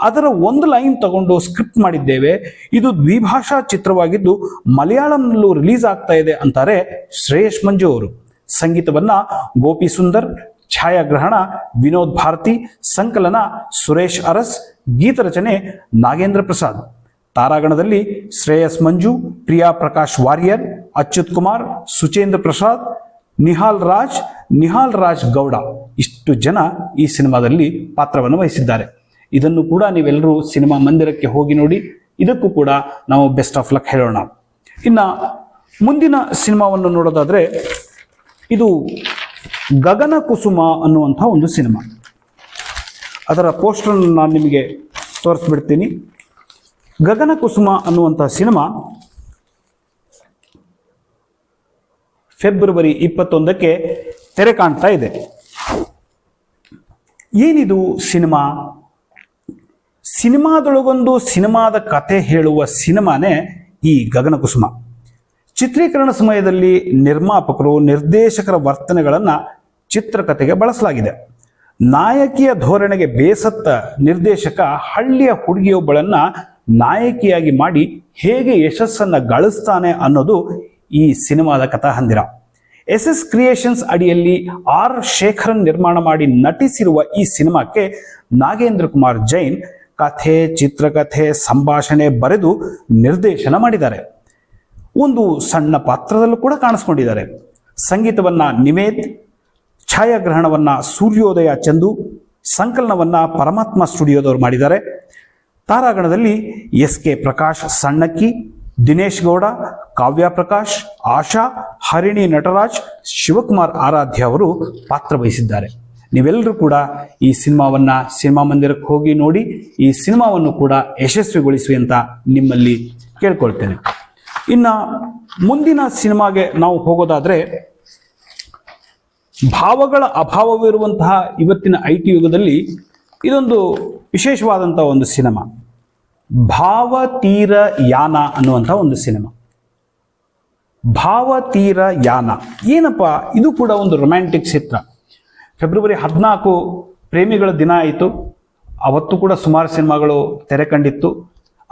ಅದರ ಒಂದು ಲೈನ್ ತಗೊಂಡು ಸ್ಕ್ರಿಪ್ಟ್ ಮಾಡಿದ್ದೇವೆ. ಇದು ದ್ವಿಭಾಷಾ ಚಿತ್ರವಾಗಿದ್ದು ಮಲಯಾಳಂನಲ್ಲೂ ರಿಲೀಸ್ ಆಗ್ತಾ ಇದೆ ಅಂತಾರೆ ಶ್ರೇಯಸ್ ಮಂಜು ಅವರು. ಸಂಗೀತವನ್ನ ಗೋಪಿ ಸುಂದರ್, ಛಾಯಾಗ್ರಹಣ, ವಿನೋದ್ ಭಾರತಿ, ಸಂಕಲನ ಸುರೇಶ್ ಅರಸ್ ಗೀತರಚನೆ ನಾಗೇಂದ್ರ ಪ್ರಸಾದ್. ತಾರಾಗಣದಲ್ಲಿ ಶ್ರೇಯಸ್ ಮಂಜು, ಪ್ರಿಯಾ ಪ್ರಕಾಶ್ ವಾರಿಯರ್, ಅಚ್ಯುತ್ ಕುಮಾರ್, ಸುಚೇಂದ್ರ ಪ್ರಸಾದ್, ನಿಹಾಲ್ ರಾಜ್ ನಿಹಾಲ್ ರಾಜ್ ಗೌಡ ಇಷ್ಟು ಜನ ಈ ಸಿನಿಮಾದಲ್ಲಿ ಪಾತ್ರವನ್ನು ವಹಿಸಿದ್ದಾರೆ. ಇದನ್ನು ಕೂಡ ನೀವೆಲ್ಲರೂ ಸಿನಿಮಾ ಮಂದಿರಕ್ಕೆ ಹೋಗಿ ನೋಡಿ, ಇದಕ್ಕೂ ಕೂಡ ನಾವು ಬೆಸ್ಟ್ ಆಫ್ ಲಕ್ ಹೇಳೋಣ. ಇನ್ನು ಮುಂದಿನ ಸಿನಿಮಾವನ್ನು ನೋಡೋದಾದರೆ ಇದು ಗಗನ ಕುಸುಮ ಅನ್ನುವಂಥ ಒಂದು ಸಿನಿಮಾ. ಅದರ ಪೋಸ್ಟರ್ ನಾನು ನಿಮಗೆ ತೋರಿಸ್ಬಿಡ್ತೀನಿ. ಗಗನ ಕುಸುಮ ಅನ್ನುವಂಥ ಸಿನಿಮಾ ಫೆಬ್ರವರಿ ಇಪ್ಪತ್ತೊಂದಕ್ಕೆ ತೆರೆ ಕಾಣ್ತಾ ಇದೆ. ಏನಿದು ಸಿನಿಮಾ? ಸಿನಿಮಾದೊಳಗೊಂದು ಸಿನಿಮಾದ ಕತೆ ಹೇಳುವ ಸಿನಿಮಾನೇ ಈ ಗಗನಕುಸುಮ. ಚಿತ್ರೀಕರಣ ಸಮಯದಲ್ಲಿ ನಿರ್ಮಾಪಕರು, ನಿರ್ದೇಶಕರ ವರ್ತನೆಗಳನ್ನು ಚಿತ್ರಕಥೆಗೆ ಬಳಸಲಾಗಿದೆ. ನಾಯಕಿಯ ಧೋರಣೆಗೆ ಬೇಸತ್ತ ನಿರ್ದೇಶಕ ಹಳ್ಳಿಯ ಹುಡುಗಿಯೊಬ್ಬಳನ್ನ ನಾಯಕಿಯಾಗಿ ಮಾಡಿ ಹೇಗೆ ಯಶಸ್ಸನ್ನ ಗಳಿಸ್ತಾನೆ ಅನ್ನೋದು ಈ ಸಿನಿಮಾದ ಕಥಾಹಂದಿರ. ಎಸ್ ಎಸ್ ಕ್ರಿಯೇಷನ್ಸ್ ಅಡಿಯಲ್ಲಿ ಆರ್ ಶೇಖರನ್ ನಿರ್ಮಾಣ ಮಾಡಿ ನಟಿಸಿರುವ ಈ ಸಿನಿಮಾಕ್ಕೆ ನಾಗೇಂದ್ರ ಕುಮಾರ್ ಜೈನ್ ಕಥೆ, ಚಿತ್ರಕಥೆ, ಸಂಭಾಷಣೆ ಬರೆದು ನಿರ್ದೇಶನ ಮಾಡಿದ್ದಾರೆ. ಒಂದು ಸಣ್ಣ ಪಾತ್ರದಲ್ಲೂ ಕೂಡ ಕಾಣಿಸ್ಕೊಂಡಿದ್ದಾರೆ. ಸಂಗೀತವನ್ನ ನಿವೇದ್ ಛಾಯಾಗ್ರಹಣವನ್ನ ಸೂರ್ಯೋದಯ ಚಂದು, ಸಂಕಲನವನ್ನ ಪರಮಾತ್ಮ ಸ್ಟುಡಿಯೋದವರು ಮಾಡಿದ್ದಾರೆ. ತಾರಾಗಣದಲ್ಲಿ ಎಸ್ ಕೆ ಪ್ರಕಾಶ್ ಸಣ್ಣಕ್ಕಿ, ದಿನೇಶ್ ಗೌಡ, ಕಾವ್ಯ ಪ್ರಕಾಶ್ ಆಶಾ, ಹರಿಣಿ ನಟರಾಜ್, ಶಿವಕುಮಾರ್ ಆರಾಧ್ಯ ಅವರು ಪಾತ್ರ ವಹಿಸಿದ್ದಾರೆ. ನೀವೆಲ್ಲರೂ ಕೂಡ ಈ ಸಿನಿಮಾವನ್ನ ಸಿನಿಮಾ ಮಂದಿರಕ್ಕೆ ಹೋಗಿ ನೋಡಿ, ಈ ಸಿನಿಮಾವನ್ನು ಕೂಡ ಯಶಸ್ವಿಗೊಳಿಸಿ ಅಂತ ನಿಮ್ಮಲ್ಲಿ ಕೇಳ್ಕೊಳ್ತೇನೆ. ಇನ್ನು ಮುಂದಿನ ಸಿನಿಮಾಗೆ ನಾವು ಹೋಗೋದಾದ್ರೆ, ಭಾವಗಳ ಅಭಾವವಿರುವಂತಹ ಇವತ್ತಿನ ಐ ಟಿ ಯುಗದಲ್ಲಿ ಇದೊಂದು ವಿಶೇಷವಾದಂತಹ ಒಂದು ಸಿನಿಮಾ. ಭಾವತೀರ ಯಾನ ಅನ್ನುವಂಥ ಒಂದು ಸಿನಿಮಾ. ಭಾವತೀರ ಯಾನ. ಏನಪ್ಪ? ಇದು ಕೂಡ ಒಂದು ರೊಮ್ಯಾಂಟಿಕ್ ಚಿತ್ರ. ಫೆಬ್ರವರಿ ಹದಿನಾಲ್ಕು ಪ್ರೇಮಿಗಳ ದಿನ ಆಯಿತು. ಅವತ್ತು ಕೂಡ ಸುಮಾರು ಸಿನಿಮಾಗಳು ತೆರೆ ಕಂಡಿತ್ತು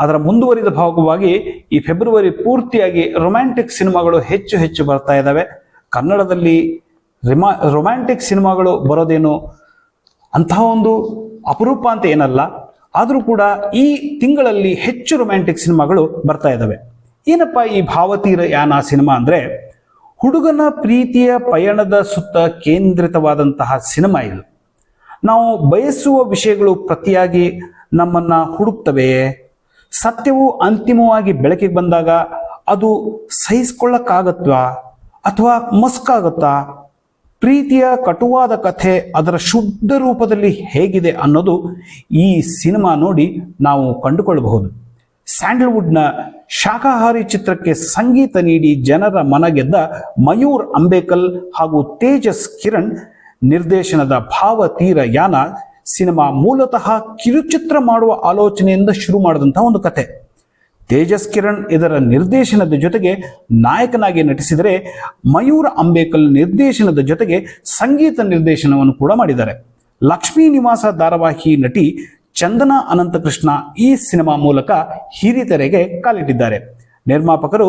ಅದರ ಮುಂದುವರಿದ ಭಾಗವಾಗಿ ಈ ಫೆಬ್ರವರಿ ಪೂರ್ತಿಯಾಗಿ ರೊಮ್ಯಾಂಟಿಕ್ ಸಿನಿಮಾಗಳು ಹೆಚ್ಚು ಹೆಚ್ಚು ಬರ್ತಾ ಇದ್ದಾವೆ ಕನ್ನಡದಲ್ಲಿ ರಿಮಾ ರೊಮ್ಯಾಂಟಿಕ್ ಸಿನಿಮಾಗಳು ಬರೋದೇನು ಅಂತಹ ಒಂದು ಅಪರೂಪ ಅಂತ ಏನಲ್ಲ. ಆದರೂ ಕೂಡ ಈ ತಿಂಗಳಲ್ಲಿ ಹೆಚ್ಚು ರೊಮ್ಯಾಂಟಿಕ್ ಸಿನಿಮಾಗಳು ಬರ್ತಾ ಇದ್ದಾವೆ ಏನಪ್ಪ ಈ ಭಾವತೀರ ಯಾನ ಸಿನಿಮಾ ಅಂದರೆ? ಹುಡುಗನ ಪ್ರೀತಿಯ ಪಯಣದ ಸುತ್ತ ಕೇಂದ್ರಿತವಾದಂತಹ ಸಿನಿಮಾ ಇದು. ನಾವು ಬಯಸುವ ವಿಷಯಗಳು ಪ್ರತಿಯಾಗಿ ನಮ್ಮನ್ನ ಹುಡುಕ್ತವೆಯೇ ಸತ್ಯವು ಅಂತಿಮವಾಗಿ ಬೆಳಕಿಗೆ ಬಂದಾಗ ಅದು ಸಹಿಸ್ಕೊಳ್ಳಕ್ಕಾಗತ್ವಾ ಅಥವಾ ಮಸ್ಕಾಗತ್ತಾ? ಪ್ರೀತಿಯ ಕಟುವಾದ ಕಥೆ ಅದರ ಶುದ್ಧ ರೂಪದಲ್ಲಿ ಹೇಗಿದೆ ಅನ್ನೋದು ಈ ಸಿನಿಮಾ ನೋಡಿ ನಾವು ಕಂಡುಕೊಳ್ಳಬಹುದು. ಸ್ಯಾಂಡಲ್ವುಡ್ನ ಶಾಖಾಹಾರಿ ಚಿತ್ರಕ್ಕೆ ಸಂಗೀತ ನೀಡಿ ಜನರ ಮನಗೆದ್ದ ಮಯೂರ್ ಅಂಬೇಕಲ್ ಹಾಗೂ ತೇಜಸ್ ಕಿರಣ್ ನಿರ್ದೇಶನದ ಭಾವತೀರ ಯಾನ ಸಿನಿಮಾ ಮೂಲತಃ ಕಿರುಚಿತ್ರ ಮಾಡುವ ಆಲೋಚನೆಯಿಂದ ಶುರು ಮಾಡಿದಂತಹ ಒಂದು ಕತೆ. ತೇಜಸ್ ಕಿರಣ್ ಇದರ ನಿರ್ದೇಶನದ ಜೊತೆಗೆ ನಾಯಕನಾಗಿ ನಟಿಸಿದರೆ ಮಯೂರ ಅಂಬೇಕಲ್ ನಿರ್ದೇಶನದ ಜೊತೆಗೆ ಸಂಗೀತ ನಿರ್ದೇಶನವನ್ನು ಕೂಡ ಮಾಡಿದ್ದಾರೆ. ಲಕ್ಷ್ಮೀ ನಿವಾಸ ಧಾರಾವಾಹಿ ನಟಿ ಚಂದನ ಅನಂತಕೃಷ್ಣ ಈ ಸಿನಿಮಾ ಮೂಲಕ ಹಿರಿತೆರೆಗೆ ಕಾಲಿಟ್ಟಿದ್ದಾರೆ. ನಿರ್ಮಾಪಕರು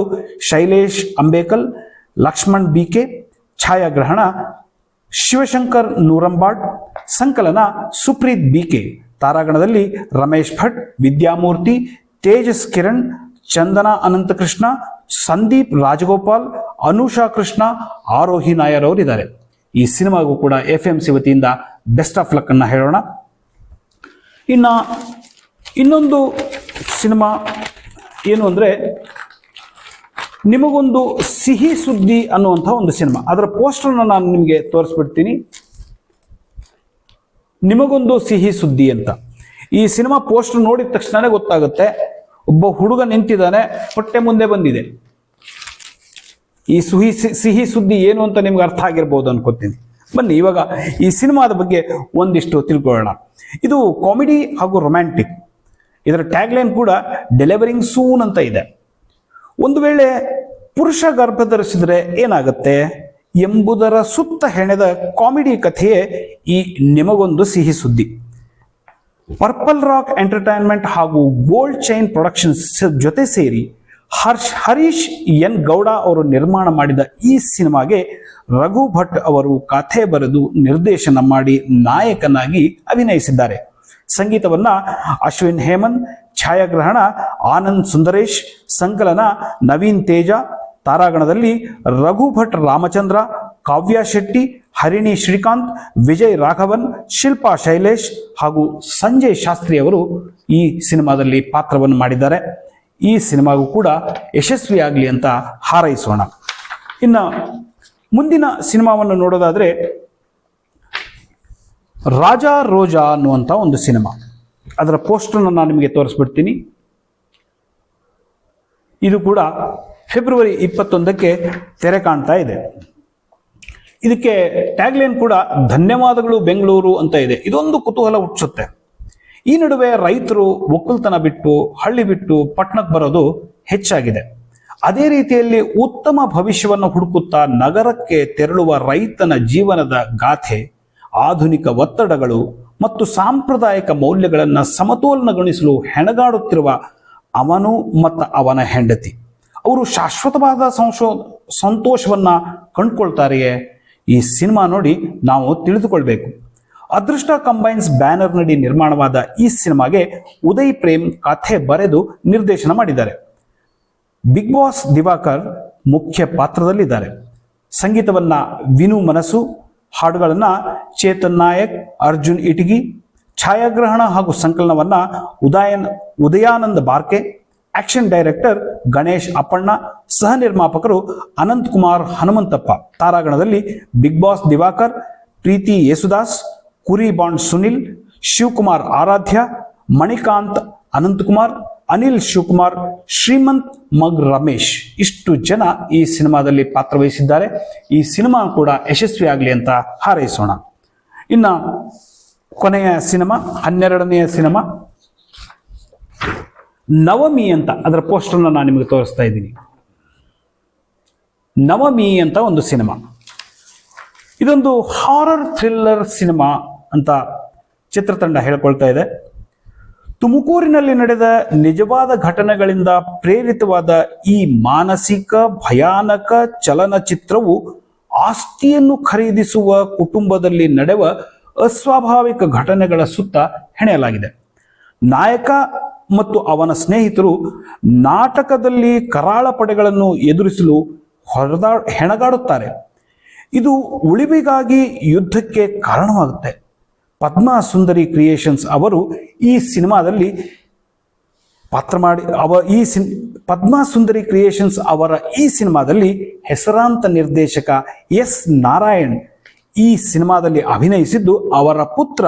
ಶೈಲೇಶ್ ಅಂಬೇಕಲ್, ಲಕ್ಷ್ಮಣ್ ಬಿಕೆ ಛಾಯಾಗ್ರಹಣ, ಶಿವಶಂಕರ್ ನೂರಂಬಾಡ್, ಸಂಕಲನ ಸುಪ್ರೀತ್ ಬಿಕೆ ತಾರಾಗಣದಲ್ಲಿ ರಮೇಶ್ ಭಟ್, ವಿದ್ಯಾಮೂರ್ತಿ ತೇಜಸ್ ಕಿರಣ್, ಚಂದನ ಅನಂತಕೃಷ್ಣ, ಸಂದೀಪ್ ರಾಜಗೋಪಾಲ್, ಅನುಷಾ ಕೃಷ್ಣ, ಆರೋಹಿ ನಾಯರ್ ಅವರಿದ್ದಾರೆ. ಈ ಸಿನಿಮಾಗೂ ಕೂಡ ಎಫ್ ಎಂ ಸಿ ವತಿಯಿಂದ ಬೆಸ್ಟ್ ಆಫ್ ಲಕ್ ಅನ್ನ ಹೇಳೋಣ. ಇನ್ನು ಇನ್ನೊಂದು ಸಿನಿಮಾ ಏನು ಅಂದರೆ ನಿಮಗೊಂದು ಸಿಹಿ ಸುದ್ದಿ ಅನ್ನುವಂಥ ಒಂದು ಸಿನಿಮಾ. ಅದರ ಪೋಸ್ಟರ್ನ ನಾನು ನಿಮಗೆ ತೋರಿಸ್ಬಿಡ್ತೀನಿ. ನಿಮಗೊಂದು ಸಿಹಿ ಸುದ್ದಿ ಅಂತ. ಈ ಸಿನಿಮಾ ಪೋಸ್ಟರ್ ನೋಡಿದ ತಕ್ಷಣನೇ ಗೊತ್ತಾಗುತ್ತೆ, ಒಬ್ಬ ಹುಡುಗ ನಿಂತಿದ್ದಾನೆ, ಹೊಟ್ಟೆ ಮುಂದೆ ಬಂದಿದೆ. ಈ ಸುಹಿ ಸಿಹಿ ಸುದ್ದಿ ಏನು ಅಂತ ನಿಮ್ಗೆ ಅರ್ಥ ಆಗಿರ್ಬೋದು ಅನ್ಕೋತೀನಿ. ಬನ್ನಿ, ಇವಾಗ ಈ ಸಿನಿಮಾದ ಬಗ್ಗೆ ಒಂದಿಷ್ಟು ತಿಳ್ಕೊಳ್ಳೋಣ. ಇದು ಕಾಮಿಡಿ ಹಾಗೂ ರೊಮ್ಯಾಂಟಿಕ್ ಇದರ ಟ್ಯಾಗ್ಲೈನ್ ಕೂಡ ಡೆಲಿವರಿಂಗ್ ಸೂನ್ ಅಂತ ಇದೆ. ಒಂದು ವೇಳೆ ಪುರುಷ ಗರ್ಭ ಧರಿಸಿದ್ರೆ ಏನಾಗುತ್ತೆ? ಎಂಬುದರ ಸುತ್ತ ಹೆಣೆದ ಕಾಮಿಡಿ ಕಥೆಯೇ ಈ ನಿಮಗೊಂದು ಸಿಹಿ ಸುದ್ದಿ. ಪರ್ಪಲ್ ರಾಕ್ ಎಂಟರ್ಟೈನ್ಮೆಂಟ್ ಹಾಗೂ ಗೋಲ್ಡ್ ಚೈನ್ ಪ್ರೊಡಕ್ಷನ್ಸ್ ಜೊತೆ ಸೇರಿ ಹರ್ಷ್ ಹರೀಶ್ ಎನ್ ಗೌಡ ಅವರು ನಿರ್ಮಾಣ ಮಾಡಿದ ಈ ಸಿನಿಮಾಗೆ ರಘು ಭಟ್ ಅವರು ಕಥೆ ಬರೆದು ನಿರ್ದೇಶನ ಮಾಡಿ ನಾಯಕನಾಗಿ ಅಭಿನಯಿಸಿದ್ದಾರೆ. ಸಂಗೀತವನ್ನ ಅಶ್ವಿನ್ ಹೇಮನ್ ಛಾಯಾಗ್ರಹಣ ಆನಂದ್ ಸುಂದರೇಶ್, ಸಂಕಲನ ನವೀನ್ ತೇಜ, ತಾರಾಗಣದಲ್ಲಿ ರಘು ಭಟ್ ರಾಮಚಂದ್ರ, ಕಾವ್ಯ ಶೆಟ್ಟಿ, ಹರಿಣಿ ಶ್ರೀಕಾಂತ್, ವಿಜಯ್ ರಾಘವನ್, ಶಿಲ್ಪಾ ಶೈಲೇಶ್ ಹಾಗೂ ಸಂಜಯ್ ಶಾಸ್ತ್ರಿ ಅವರು ಈ ಸಿನಿಮಾದಲ್ಲಿ ಪಾತ್ರವನ್ನು ಮಾಡಿದ್ದಾರೆ. ಈ ಸಿನಿಮಾಗೂ ಕೂಡ ಯಶಸ್ವಿಯಾಗಲಿ ಅಂತ ಹಾರೈಸೋಣ. ಇನ್ನು ಮುಂದಿನ ಸಿನಿಮಾವನ್ನು ನೋಡೋದಾದ್ರೆ ರಾಜಾ ರೋಜಾ ಅನ್ನುವಂಥ ಒಂದು ಸಿನಿಮಾ. ಅದರ ಪೋಸ್ಟರ್ನ ನಾನು ನಿಮಗೆ ತೋರಿಸ್ಬಿಡ್ತೀನಿ. ಇದು ಕೂಡ ಫೆಬ್ರವರಿ ಇಪ್ಪತ್ತೊಂದಕ್ಕೆ ತೆರೆ ಕಾಣ್ತಾ ಇದೆ. ಇದಕ್ಕೆ ಟ್ಯಾಗ್ಲೈನ್ ಕೂಡ ಧನ್ಯವಾದಗಳು ಬೆಂಗಳೂರು ಅಂತ ಇದೆ. ಇದೊಂದು ಕುತೂಹಲ ಹುಟ್ಟಿಸುತ್ತೆ ಈ ನಡುವೆ ರೈತರು ಒಕ್ಕಲ್ತನ ಬಿಟ್ಟು, ಹಳ್ಳಿ ಬಿಟ್ಟು ಪಟ್ಟಣಕ್ಕೆ ಬರೋದು ಹೆಚ್ಚಾಗಿದೆ. ಅದೇ ರೀತಿಯಲ್ಲಿ ಉತ್ತಮ ಭವಿಷ್ಯವನ್ನು ಹುಡುಕುತ್ತಾ ನಗರಕ್ಕೆ ತೆರಳುವ ರೈತನ ಜೀವನದ ಗಾಥೆ, ಆಧುನಿಕ ಒತ್ತಡಗಳು ಮತ್ತು ಸಾಂಪ್ರದಾಯಿಕ ಮೌಲ್ಯಗಳನ್ನು ಸಮತೋಲನಗೊಳಿಸಲು ಹೆಣಗಾಡುತ್ತಿರುವ ಅವನು ಮತ್ತು ಅವನ ಹೆಂಡತಿ. ಅವರು ಶಾಶ್ವತವಾದ ಸಂಶೋ, ಸಂತೋಷವನ್ನು ಕಂಡುಕೊಳ್ತಾರೆಯೇ? ಈ ಸಿನಿಮಾ ನೋಡಿ ನಾವು ತಿಳಿದುಕೊಳ್ಬೇಕು. ಅದೃಷ್ಟ ಕಂಬೈನ್ಸ್ ಬ್ಯಾನರ್ ನಡಿ ನಿರ್ಮಾಣವಾದ ಈ ಸಿನಿಮಾಗೆ ಉದಯ್ ಪ್ರೇಮ್ ಕಥೆ ಬರೆದು ನಿರ್ದೇಶನ ಮಾಡಿದ್ದಾರೆ. ಬಿಗ್ ಬಾಸ್ ದಿವಾಕರ್ ಮುಖ್ಯ ಪಾತ್ರದಲ್ಲಿದ್ದಾರೆ. ಸಂಗೀತವನ್ನ ವಿನು ಮನಸ್ಸು, ಹಾಡುಗಳನ್ನ ಚೇತನ್ ನಾಯಕ್, ಅರ್ಜುನ್ ಇಟಗಿ, ಛಾಯಾಗ್ರಹಣ ಹಾಗೂ ಸಂಕಲನವನ್ನ ಉದಯನ್, ಉದಯಾನಂದ ಬಾರ್ಕೆ, ಆಕ್ಷನ್ ಡೈರೆಕ್ಟರ್ ಗಣೇಶ್ ಅಪ್ಪಣ್ಣ, ಸಹ ನಿರ್ಮಾಪಕರು Anant Kumar Hanumanthappa. ತಾರಾಗಣದಲ್ಲಿ Big Boss Divakar, Preethi Yesudas Kuri Bond Sunil, Shivakumar Aradhya, Manikanth Ananthakumar, Anil Shivakumar, Shrimanth ಮಗ್ ರಮೇಶ್. ಇಷ್ಟು ಜನ ಈ ಸಿನಿಮಾದಲ್ಲಿ ಪಾತ್ರವಹಿಸಿದ್ದಾರೆ. ಈ ಸಿನಿಮಾ ಕೂಡ ಯಶಸ್ವಿಯಾಗಲಿ ಅಂತ ಹಾರೈಸೋಣ. ಇನ್ನು ಕೊನೆಯ ಸಿನಿಮಾ, ಹನ್ನೆರಡನೆಯ ಸಿನಿಮಾ. ನವಮಿ ಅಂತ, ಅದರ ಪೋಸ್ಟರ್ನ ನಾನು ನಿಮಗೆ ತೋರಿಸ್ತಾ ಇದ್ದೀನಿ. ನವಮಿ ಅಂತ ಒಂದು ಸಿನಿಮಾ. ಇದೊಂದು ಹಾರರ್ ಥ್ರಿಲ್ಲರ್ ಸಿನಿಮಾ. ಅಂತ ಚಿತ್ರತಂಡ ಹೇಳ್ಕೊಳ್ತಾ ಇದೆ. ತುಮಕೂರಿನಲ್ಲಿ ನಡೆದ ನಿಜವಾದ ಘಟನೆಗಳಿಂದ ಪ್ರೇರಿತವಾದ ಈ ಮಾನಸಿಕ, ಭಯಾನಕ ಚಲನಚಿತ್ರವು ಆಸ್ತಿಯನ್ನು ಖರೀದಿಸುವ ಕುಟುಂಬದಲ್ಲಿ ನಡೆವ ಅಸ್ವಾಭಾವಿಕ ಘಟನೆಗಳ ಸುತ್ತ ಹೆಣೆಯಲಾಗಿದೆ. ನಾಯಕ ಮತ್ತು ಅವನ ಸ್ನೇಹಿತರು ನಾಟಕದಲ್ಲಿ ಕರಾಳ ಪಡೆಗಳನ್ನು ಎದುರಿಸಲು ಹೊರದಾ ಹೆಣಗಾಡುತ್ತಾರೆ. ಇದು ಉಳಿವಿಗಾಗಿ ಯುದ್ಧಕ್ಕೆ ಕಾರಣವಾಗುತ್ತೆ. ಪದ್ಮಾ ಸುಂದರಿ ಕ್ರಿಯೇಷನ್ಸ್ ಅವರು ಈ ಸಿನಿಮಾದಲ್ಲಿ ಪಾತ್ರ ಮಾಡಿ, ಅವ ಈ ಸಿನ್ ಪದ್ಮಾ ಸುಂದರಿ ಕ್ರಿಯೇಷನ್ಸ್ ಅವರ ಈ ಸಿನಿಮಾದಲ್ಲಿ ಹೆಸರಾಂತ ನಿರ್ದೇಶಕ ಎಸ್ ನಾರಾಯಣ್ ಈ ಸಿನಿಮಾದಲ್ಲಿ ಅಭಿನಯಿಸಿದ್ದು ಅವರ ಪುತ್ರ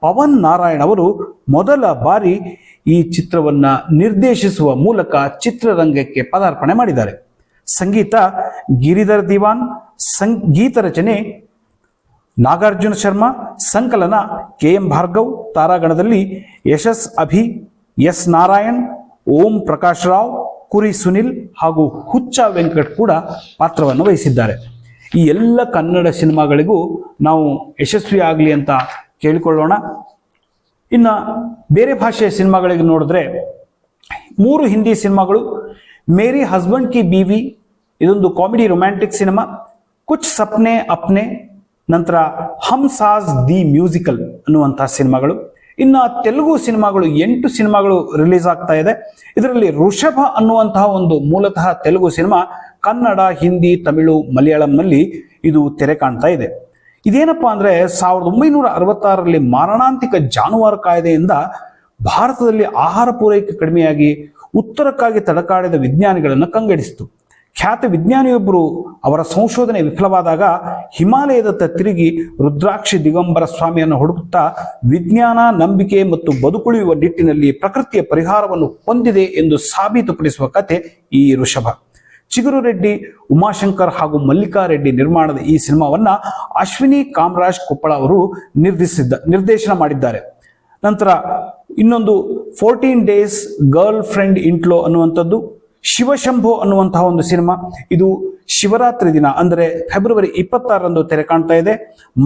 ಪವನ್ ನಾರಾಯಣ್ ಅವರು ಮೊದಲ ಬಾರಿ ಈ ಚಿತ್ರವನ್ನು ನಿರ್ದೇಶಿಸುವ ಮೂಲಕ ಚಿತ್ರರಂಗಕ್ಕೆ ಪದಾರ್ಪಣೆ ಮಾಡಿದ್ದಾರೆ. ಸಂಗೀತ ಗಿರಿಧರ್ ದಿವಾನ್ ಸಂಗೀತ ರಚನೆ ನಾಗಾರ್ಜುನ ಶರ್ಮಾ, ಸಂಕಲನ ಕೆ ಎಂ ಭಾರ್ಗವ್ ತಾರಾಗಣದಲ್ಲಿ ಯಶಸ್ ಅಭಿ, ಎಸ್ ನಾರಾಯಣ್, ಓಂ ಪ್ರಕಾಶ್ ರಾವ್, ಕುರಿ ಸುನಿಲ್ ಹಾಗೂ ಹುಚ್ಚ ವೆಂಕಟ್ ಕೂಡ ಪಾತ್ರವನ್ನು ವಹಿಸಿದ್ದಾರೆ. ಈ ಎಲ್ಲ ಕನ್ನಡ ಸಿನಿಮಾಗಳಿಗೂ ನಾವು ಯಶಸ್ವಿ ಆಗಲಿ ಅಂತ ಕೇಳಿಕೊಳ್ಳೋಣ. ಇನ್ನು ಬೇರೆ ಭಾಷೆಯ ಸಿನಿಮಾಗಳಿಗೆ ನೋಡಿದ್ರೆ ಮೂರು ಹಿಂದಿ ಸಿನಿಮಾಗಳು, ಮೇರಿ ಹಸ್ಬೆಂಡ್ ಕಿ ಬೀವಿ, ಇದೊಂದು comedy romantic cinema, Kuch Sapne Apne ನಂತರ ಹಮ್ ಸಾಸ್ ದಿ ಮ್ಯೂಸಿಕಲ್ ಅನ್ನುವಂತಹ ಸಿನಿಮಾಗಳು. ಇನ್ನು ತೆಲುಗು ಸಿನಿಮಾಗಳು ಎಂಟು ಸಿನಿಮಾಗಳು ರಿಲೀಸ್ ಆಗ್ತಾ ಇದೆ. ಇದರಲ್ಲಿ ಋಷಭ ಅನ್ನುವಂತಹ ಒಂದು ಮೂಲತಃ ತೆಲುಗು ಸಿನಿಮಾ ಕನ್ನಡ, ಹಿಂದಿ, ತಮಿಳು, ಮಲಯಾಳಂನಲ್ಲಿ ಇದು ತೆರೆ ಕಾಣ್ತಾ ಇದೆ. ಇದೇನಪ್ಪಾ ಅಂದ್ರೆ ಸಾವಿರದ ಒಂಬೈನೂರ ಅರವತ್ತಾರರಲ್ಲಿ ಮಾರಣಾಂತಿಕ ಜಾನುವಾರು ಕಾಯ್ದೆಯಿಂದ ಭಾರತದಲ್ಲಿ ಆಹಾರ ಪೂರೈಕೆ ಕಡಿಮೆಯಾಗಿ ಉತ್ತರಕ್ಕಾಗಿ ತಡಕಾಡಿದ ವಿಜ್ಞಾನಿಗಳನ್ನು ಕಂಗೆಡಿಸಿತು. ಖ್ಯಾತ ವಿಜ್ಞಾನಿಯೊಬ್ಬರು ಅವರ ಸಂಶೋಧನೆ ವಿಫಲವಾದಾಗ ಹಿಮಾಲಯದತ್ತ ತಿರುಗಿ ರುದ್ರಾಕ್ಷಿ ದಿಗಂಬರ ಸ್ವಾಮಿಯನ್ನು ಹುಡುಕುತ್ತಾ ವಿಜ್ಞಾನ, ನಂಬಿಕೆ ಮತ್ತು ಬದುಕುಳಿಯುವ ನಿಟ್ಟಿನಲ್ಲಿ ಪ್ರಕೃತಿಯ ಪರಿಹಾರವನ್ನು ಹೊಂದಿದೆ ಎಂದು ಸಾಬೀತುಪಡಿಸುವ ಕತೆ ಈ ಋಷಭ. ಚಿಗುರು ರೆಡ್ಡಿ, ಉಮಾಶಂಕರ್ ಹಾಗೂ ಮಲ್ಲಿಕಾರೆಡ್ಡಿ ನಿರ್ಮಾಣದ ಈ ಸಿನಿಮಾವನ್ನ ಅಶ್ವಿನಿ ಕಾಮರಾಜ್ ಕೊಪ್ಪಳ ಅವರು ನಿರ್ದೇಶಿಸಿದ್ದ, ನಿರ್ದೇಶನ ಮಾಡಿದ್ದಾರೆ. ನಂತರ ಇನ್ನೊಂದು, ಫೋರ್ಟೀನ್ ಡೇಸ್ ಗರ್ಲ್ ಫ್ರೆಂಡ್ ಇಂಟ್ಲೋ ಅನ್ನುವಂಥದ್ದು ಶಿವಶಂಭು ಅನ್ನುವಂತಹ ಒಂದು ಸಿನಿಮಾ. ಇದು ಶಿವರಾತ್ರಿ ದಿನ, ಅಂದರೆ ಫೆಬ್ರವರಿ ಇಪ್ಪತ್ತಾರರಂದು ತೆರೆ ಕಾಣ್ತಾ ಇದೆ.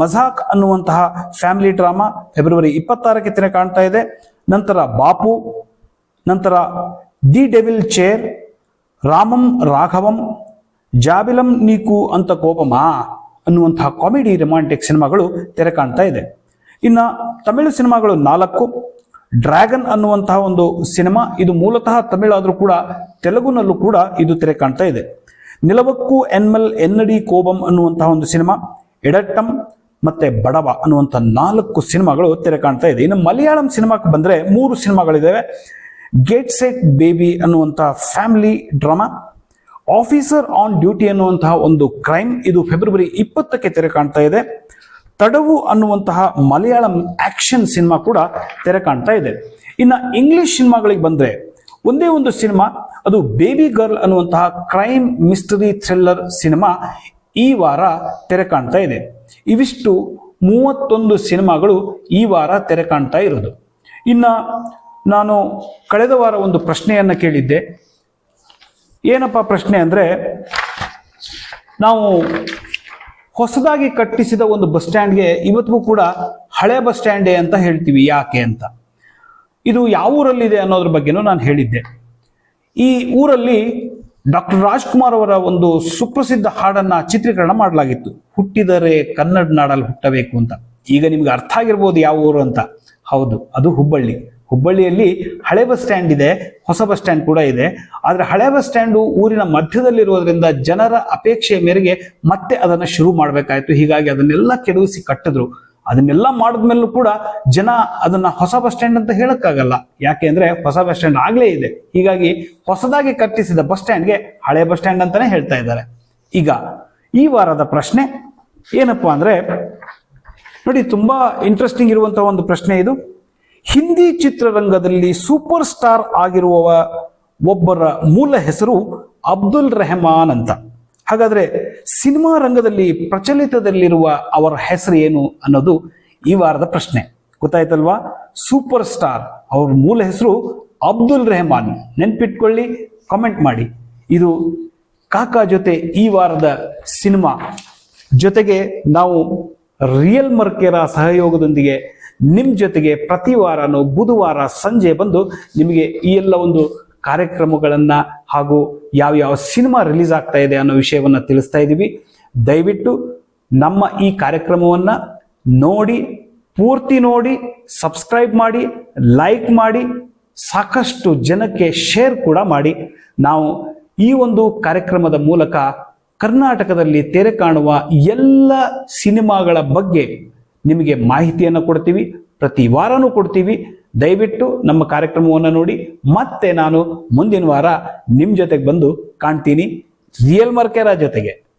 ಮಜಾಕ್ ಅನ್ನುವಂತಹ ಫ್ಯಾಮಿಲಿ ಡ್ರಾಮಾ ಫೆಬ್ರವರಿ ಇಪ್ಪತ್ತಾರಕ್ಕೆ ತೆರೆ ಕಾಣ್ತಾ ಇದೆ. ನಂತರ ಬಾಪು, ನಂತರ the devil chair, Ramam Raghavam, Jaabilamma Neeku Antha Kopama ಅನ್ನುವಂತಹ ಕಾಮಿಡಿ ರೊಮ್ಯಾಂಟಿಕ್ ಸಿನಿಮಾಗಳು ತೆರೆ ಕಾಣ್ತಾ ಇದೆ. ಇನ್ನು ತಮಿಳು ಸಿನಿಮಾಗಳು ನಾಲ್ಕು ಡ್ರ್ಯಾಗನ್ ಅನ್ನುವಂತಹ ಒಂದು ಸಿನಿಮಾ, ಇದು ಮೂಲತಃ ತಮಿಳಾದರೂ ಕೂಡ ತೆಲುಗುನಲ್ಲೂ ಕೂಡ ಇದು ತೆರೆ ಕಾಣ್ತಾ ಇದೆ. ನಿಲವಕ್ಕೂ ಎನ್ಮಲ್, ಎನ್ನಡಿ, ಕೋಬಂ ಅನ್ನುವಂತಹ ಒಂದು ಸಿನಿಮಾ, ಎಡಟ್ಟಂ ಮತ್ತೆ ಬಡವ ಅನ್ನುವಂಥ ನಾಲ್ಕು ಸಿನಿಮಾಗಳು ತೆರೆ ಕಾಣ್ತಾ ಇದೆ. ಇನ್ನು ಮಲಯಾಳಂ ಸಿನಿಮಾಕ್ಕೆ ಬಂದರೆ ಮೂರು ಸಿನಿಮಾಗಳಿದ್ದಾವೆ ಗೇಟ್ ಸೆಟ್ ಬೇಬಿ ಅನ್ನುವಂತಹ family drama, officer on duty ಅನ್ನುವಂತಹ ಒಂದು ಕ್ರೈಮ್, ಇದು ಫೆಬ್ರವರಿ ಇಪ್ಪತ್ತಕ್ಕೆ ತೆರೆ ಕಾಣ್ತಾ ಇದೆ. ತಡವು ಅನ್ನುವಂತಹ ಮಲಯಾಳಂ ಆಕ್ಷನ್ ಸಿನಿಮಾ ಕೂಡ ತೆರೆ ಕಾಣ್ತಾ ಇದೆ. ಇನ್ನು ಇಂಗ್ಲಿಷ್ ಸಿನಿಮಾಗಳಿಗೆ ಬಂದರೆ ಒಂದೇ ಒಂದು ಸಿನಿಮಾ, ಅದು ಬೇಬಿ ಗರ್ಲ್ ಅನ್ನುವಂತಹ ಕ್ರೈಮ್ ಮಿಸ್ಟರಿ ಥ್ರಿಲ್ಲರ್ ಸಿನಿಮಾ ಈ ವಾರ ತೆರೆ ಕಾಣ್ತಾ ಇದೆ. ಇವಿಷ್ಟು ಮೂವತ್ತೊಂದು ಸಿನಿಮಾಗಳು ಈ ವಾರ ತೆರೆ ಕಾಣ್ತಾ ಇರೋದು. ಇನ್ನು ನಾನು ಕಳೆದ ವಾರ ಒಂದು ಪ್ರಶ್ನೆಯನ್ನು ಕೇಳಿದ್ದೆ. ಏನಪ್ಪ ಪ್ರಶ್ನೆ ಅಂದರೆ, ನಾವು ಹೊಸದಾಗಿ ಕಟ್ಟಿಸಿದ ಒಂದು ಬಸ್ ಸ್ಟ್ಯಾಂಡ್ಗೆ ಇವತ್ತಿಗೂ ಕೂಡ ಹಳೆ ಬಸ್ ಸ್ಟ್ಯಾಂಡೇ ಅಂತ ಹೇಳ್ತೀವಿ. ಯಾಕೆ ಅಂತ? ಇದು ಯಾವ ಊರಲ್ಲಿದೆ ಅನ್ನೋದ್ರ ಬಗ್ಗೆನೂ ನಾನು ಹೇಳಿದ್ದೆ. ಈ ಊರಲ್ಲಿ ಡಾಕ್ಟರ್ ರಾಜ್ಕುಮಾರ್ ಅವರ ಒಂದು ಸುಪ್ರಸಿದ್ಧ ಹಾಡನ್ನ ಚಿತ್ರೀಕರಣ ಮಾಡಲಾಗಿತ್ತು. ಹುಟ್ಟಿದರೆ ಕನ್ನಡ ನಾಡಲ್ಲಿ ಹುಟ್ಟಬೇಕು ಅಂತ. ಈಗ ನಿಮ್ಗೆ ಅರ್ಥ ಆಗಿರ್ಬೋದು ಯಾವ ಊರು ಅಂತ. ಹೌದು, ಅದು ಹುಬ್ಬಳ್ಳಿ. ಹುಬ್ಬಳ್ಳಿಯಲ್ಲಿ ಹಳೆ ಬಸ್ ಸ್ಟ್ಯಾಂಡ್ ಇದೆ, ಹೊಸ ಬಸ್ ಸ್ಟ್ಯಾಂಡ್ ಕೂಡ ಇದೆ. ಆದರೆ ಹಳೆ ಬಸ್ ಸ್ಟ್ಯಾಂಡು ಊರಿನ ಮಧ್ಯದಲ್ಲಿರುವುದರಿಂದ ಜನರ ಅಪೇಕ್ಷೆಯ ಮೇರೆಗೆ ಮತ್ತೆ ಅದನ್ನ ಶುರು ಮಾಡಬೇಕಾಯಿತು. ಹೀಗಾಗಿ ಅದನ್ನೆಲ್ಲ ಕೆಡವಿಸಿ ಕಟ್ಟಿದ್ರು. ಅದನ್ನೆಲ್ಲ ಮಾಡಿದ್ಮೇಲೂ ಕೂಡ ಜನ ಅದನ್ನ ಹೊಸ ಬಸ್ ಸ್ಟ್ಯಾಂಡ್ ಅಂತ ಹೇಳಕ್ಕಾಗಲ್ಲ. ಯಾಕೆ ಅಂದ್ರೆ ಹೊಸ ಬಸ್ ಸ್ಟ್ಯಾಂಡ್ ಆಗ್ಲೇ ಇದೆ. ಹೀಗಾಗಿ ಹೊಸದಾಗಿ ಕಟ್ಟಿಸಿದ ಬಸ್ ಸ್ಟ್ಯಾಂಡ್ಗೆ ಹಳೆ ಬಸ್ ಸ್ಟ್ಯಾಂಡ್ ಅಂತಾನೆ ಹೇಳ್ತಾ ಇದ್ದಾರೆ. ಈಗ ಈ ವಾರದ ಪ್ರಶ್ನೆ ಏನಪ್ಪಾ ಅಂದ್ರೆ ನೋಡಿ, ತುಂಬಾ ಇಂಟ್ರೆಸ್ಟಿಂಗ್ ಇರುವಂತಹ ಒಂದು ಪ್ರಶ್ನೆ ಇದು. ಹಿಂದಿ ಚಿತ್ರರಂಗದಲ್ಲಿ ಸೂಪರ್ ಸ್ಟಾರ್ ಆಗಿರುವವ ಒಬ್ಬರ ಮೂಲ ಹೆಸರು ಅಬ್ದುಲ್ ರೆಹಮಾನ್ ಅಂತ. ಹಾಗಾದ್ರೆ ಸಿನಿಮಾ ರಂಗದಲ್ಲಿ ಪ್ರಚಲಿತದಲ್ಲಿರುವ ಅವರ ಹೆಸರು ಏನು ಅನ್ನೋದು ಈ ವಾರದ ಪ್ರಶ್ನೆ. ಗೊತ್ತಾಯ್ತಲ್ವಾ? ಸೂಪರ್ ಸ್ಟಾರ್ ಅವ್ರ ಮೂಲ ಹೆಸರು ಅಬ್ದುಲ್ ರೆಹಮಾನ್. ನೆನ್ಪಿಟ್ಕೊಳ್ಳಿ ಕಾಮೆಂಟ್ ಮಾಡಿ. ಇದು ಕಾಕಾ ಜೊತೆ ಈ ವಾರದ ಸಿನಿಮಾ. ಜೊತೆಗೆ ನಾವು ರಿಯಲ್ ಮರ್ಕೆರ ಸಹಯೋಗದೊಂದಿಗೆ ನಿಮ್ಮ ಜೊತೆಗೆ ಪ್ರತಿ ಬುಧವಾರ ಸಂಜೆ ಬಂದು ನಿಮಗೆ ಈ ಎಲ್ಲ ಒಂದು ಕಾರ್ಯಕ್ರಮಗಳನ್ನು ಹಾಗೂ ಯಾವ ಯಾವ ಸಿನಿಮಾ ರಿಲೀಸ್ ಆಗ್ತಾ ಇದೆ ಅನ್ನೋ ವಿಷಯವನ್ನ ತಿಳಿಸ್ತಾ ಇದ್ದೀವಿ ದಯವಿಟ್ಟು ನಮ್ಮ ಈ ಕಾರ್ಯಕ್ರಮವನ್ನ ನೋಡಿ, ಪೂರ್ತಿ ನೋಡಿ, ಸಬ್ಸ್ಕ್ರೈಬ್ ಮಾಡಿ, ಲೈಕ್ ಮಾಡಿ, ಸಾಕಷ್ಟು ಜನಕ್ಕೆ ಶೇರ್ ಕೂಡ ಮಾಡಿ. ನಾವು ಈ ಒಂದು ಕಾರ್ಯಕ್ರಮದ ಮೂಲಕ ಕರ್ನಾಟಕದಲ್ಲಿ ತೆರೆ ಕಾಣುವ ಎಲ್ಲ ಸಿನಿಮಾಗಳ ಬಗ್ಗೆ ನಿಮಗೆ ಮಾಹಿತಿಯನ್ನು ಕೊಡ್ತೀವಿ, ಪ್ರತಿ ವಾರನೂ ಕೊಡ್ತೀವಿ. ದಯವಿಟ್ಟು ನಮ್ಮ ಕಾರ್ಯಕ್ರಮವನ್ನು ನೋಡಿ, ಮತ್ತೆ ನಾನು ಮುಂದಿನ ವಾರ ನಿಮ್ಮ ಜೊತೆಗೆ ಬಂದು ಕಾಣ್ತೀನಿ. ರಿಯಲ್ ಮರ್ಕೆರ ಜೊತೆಗೆ.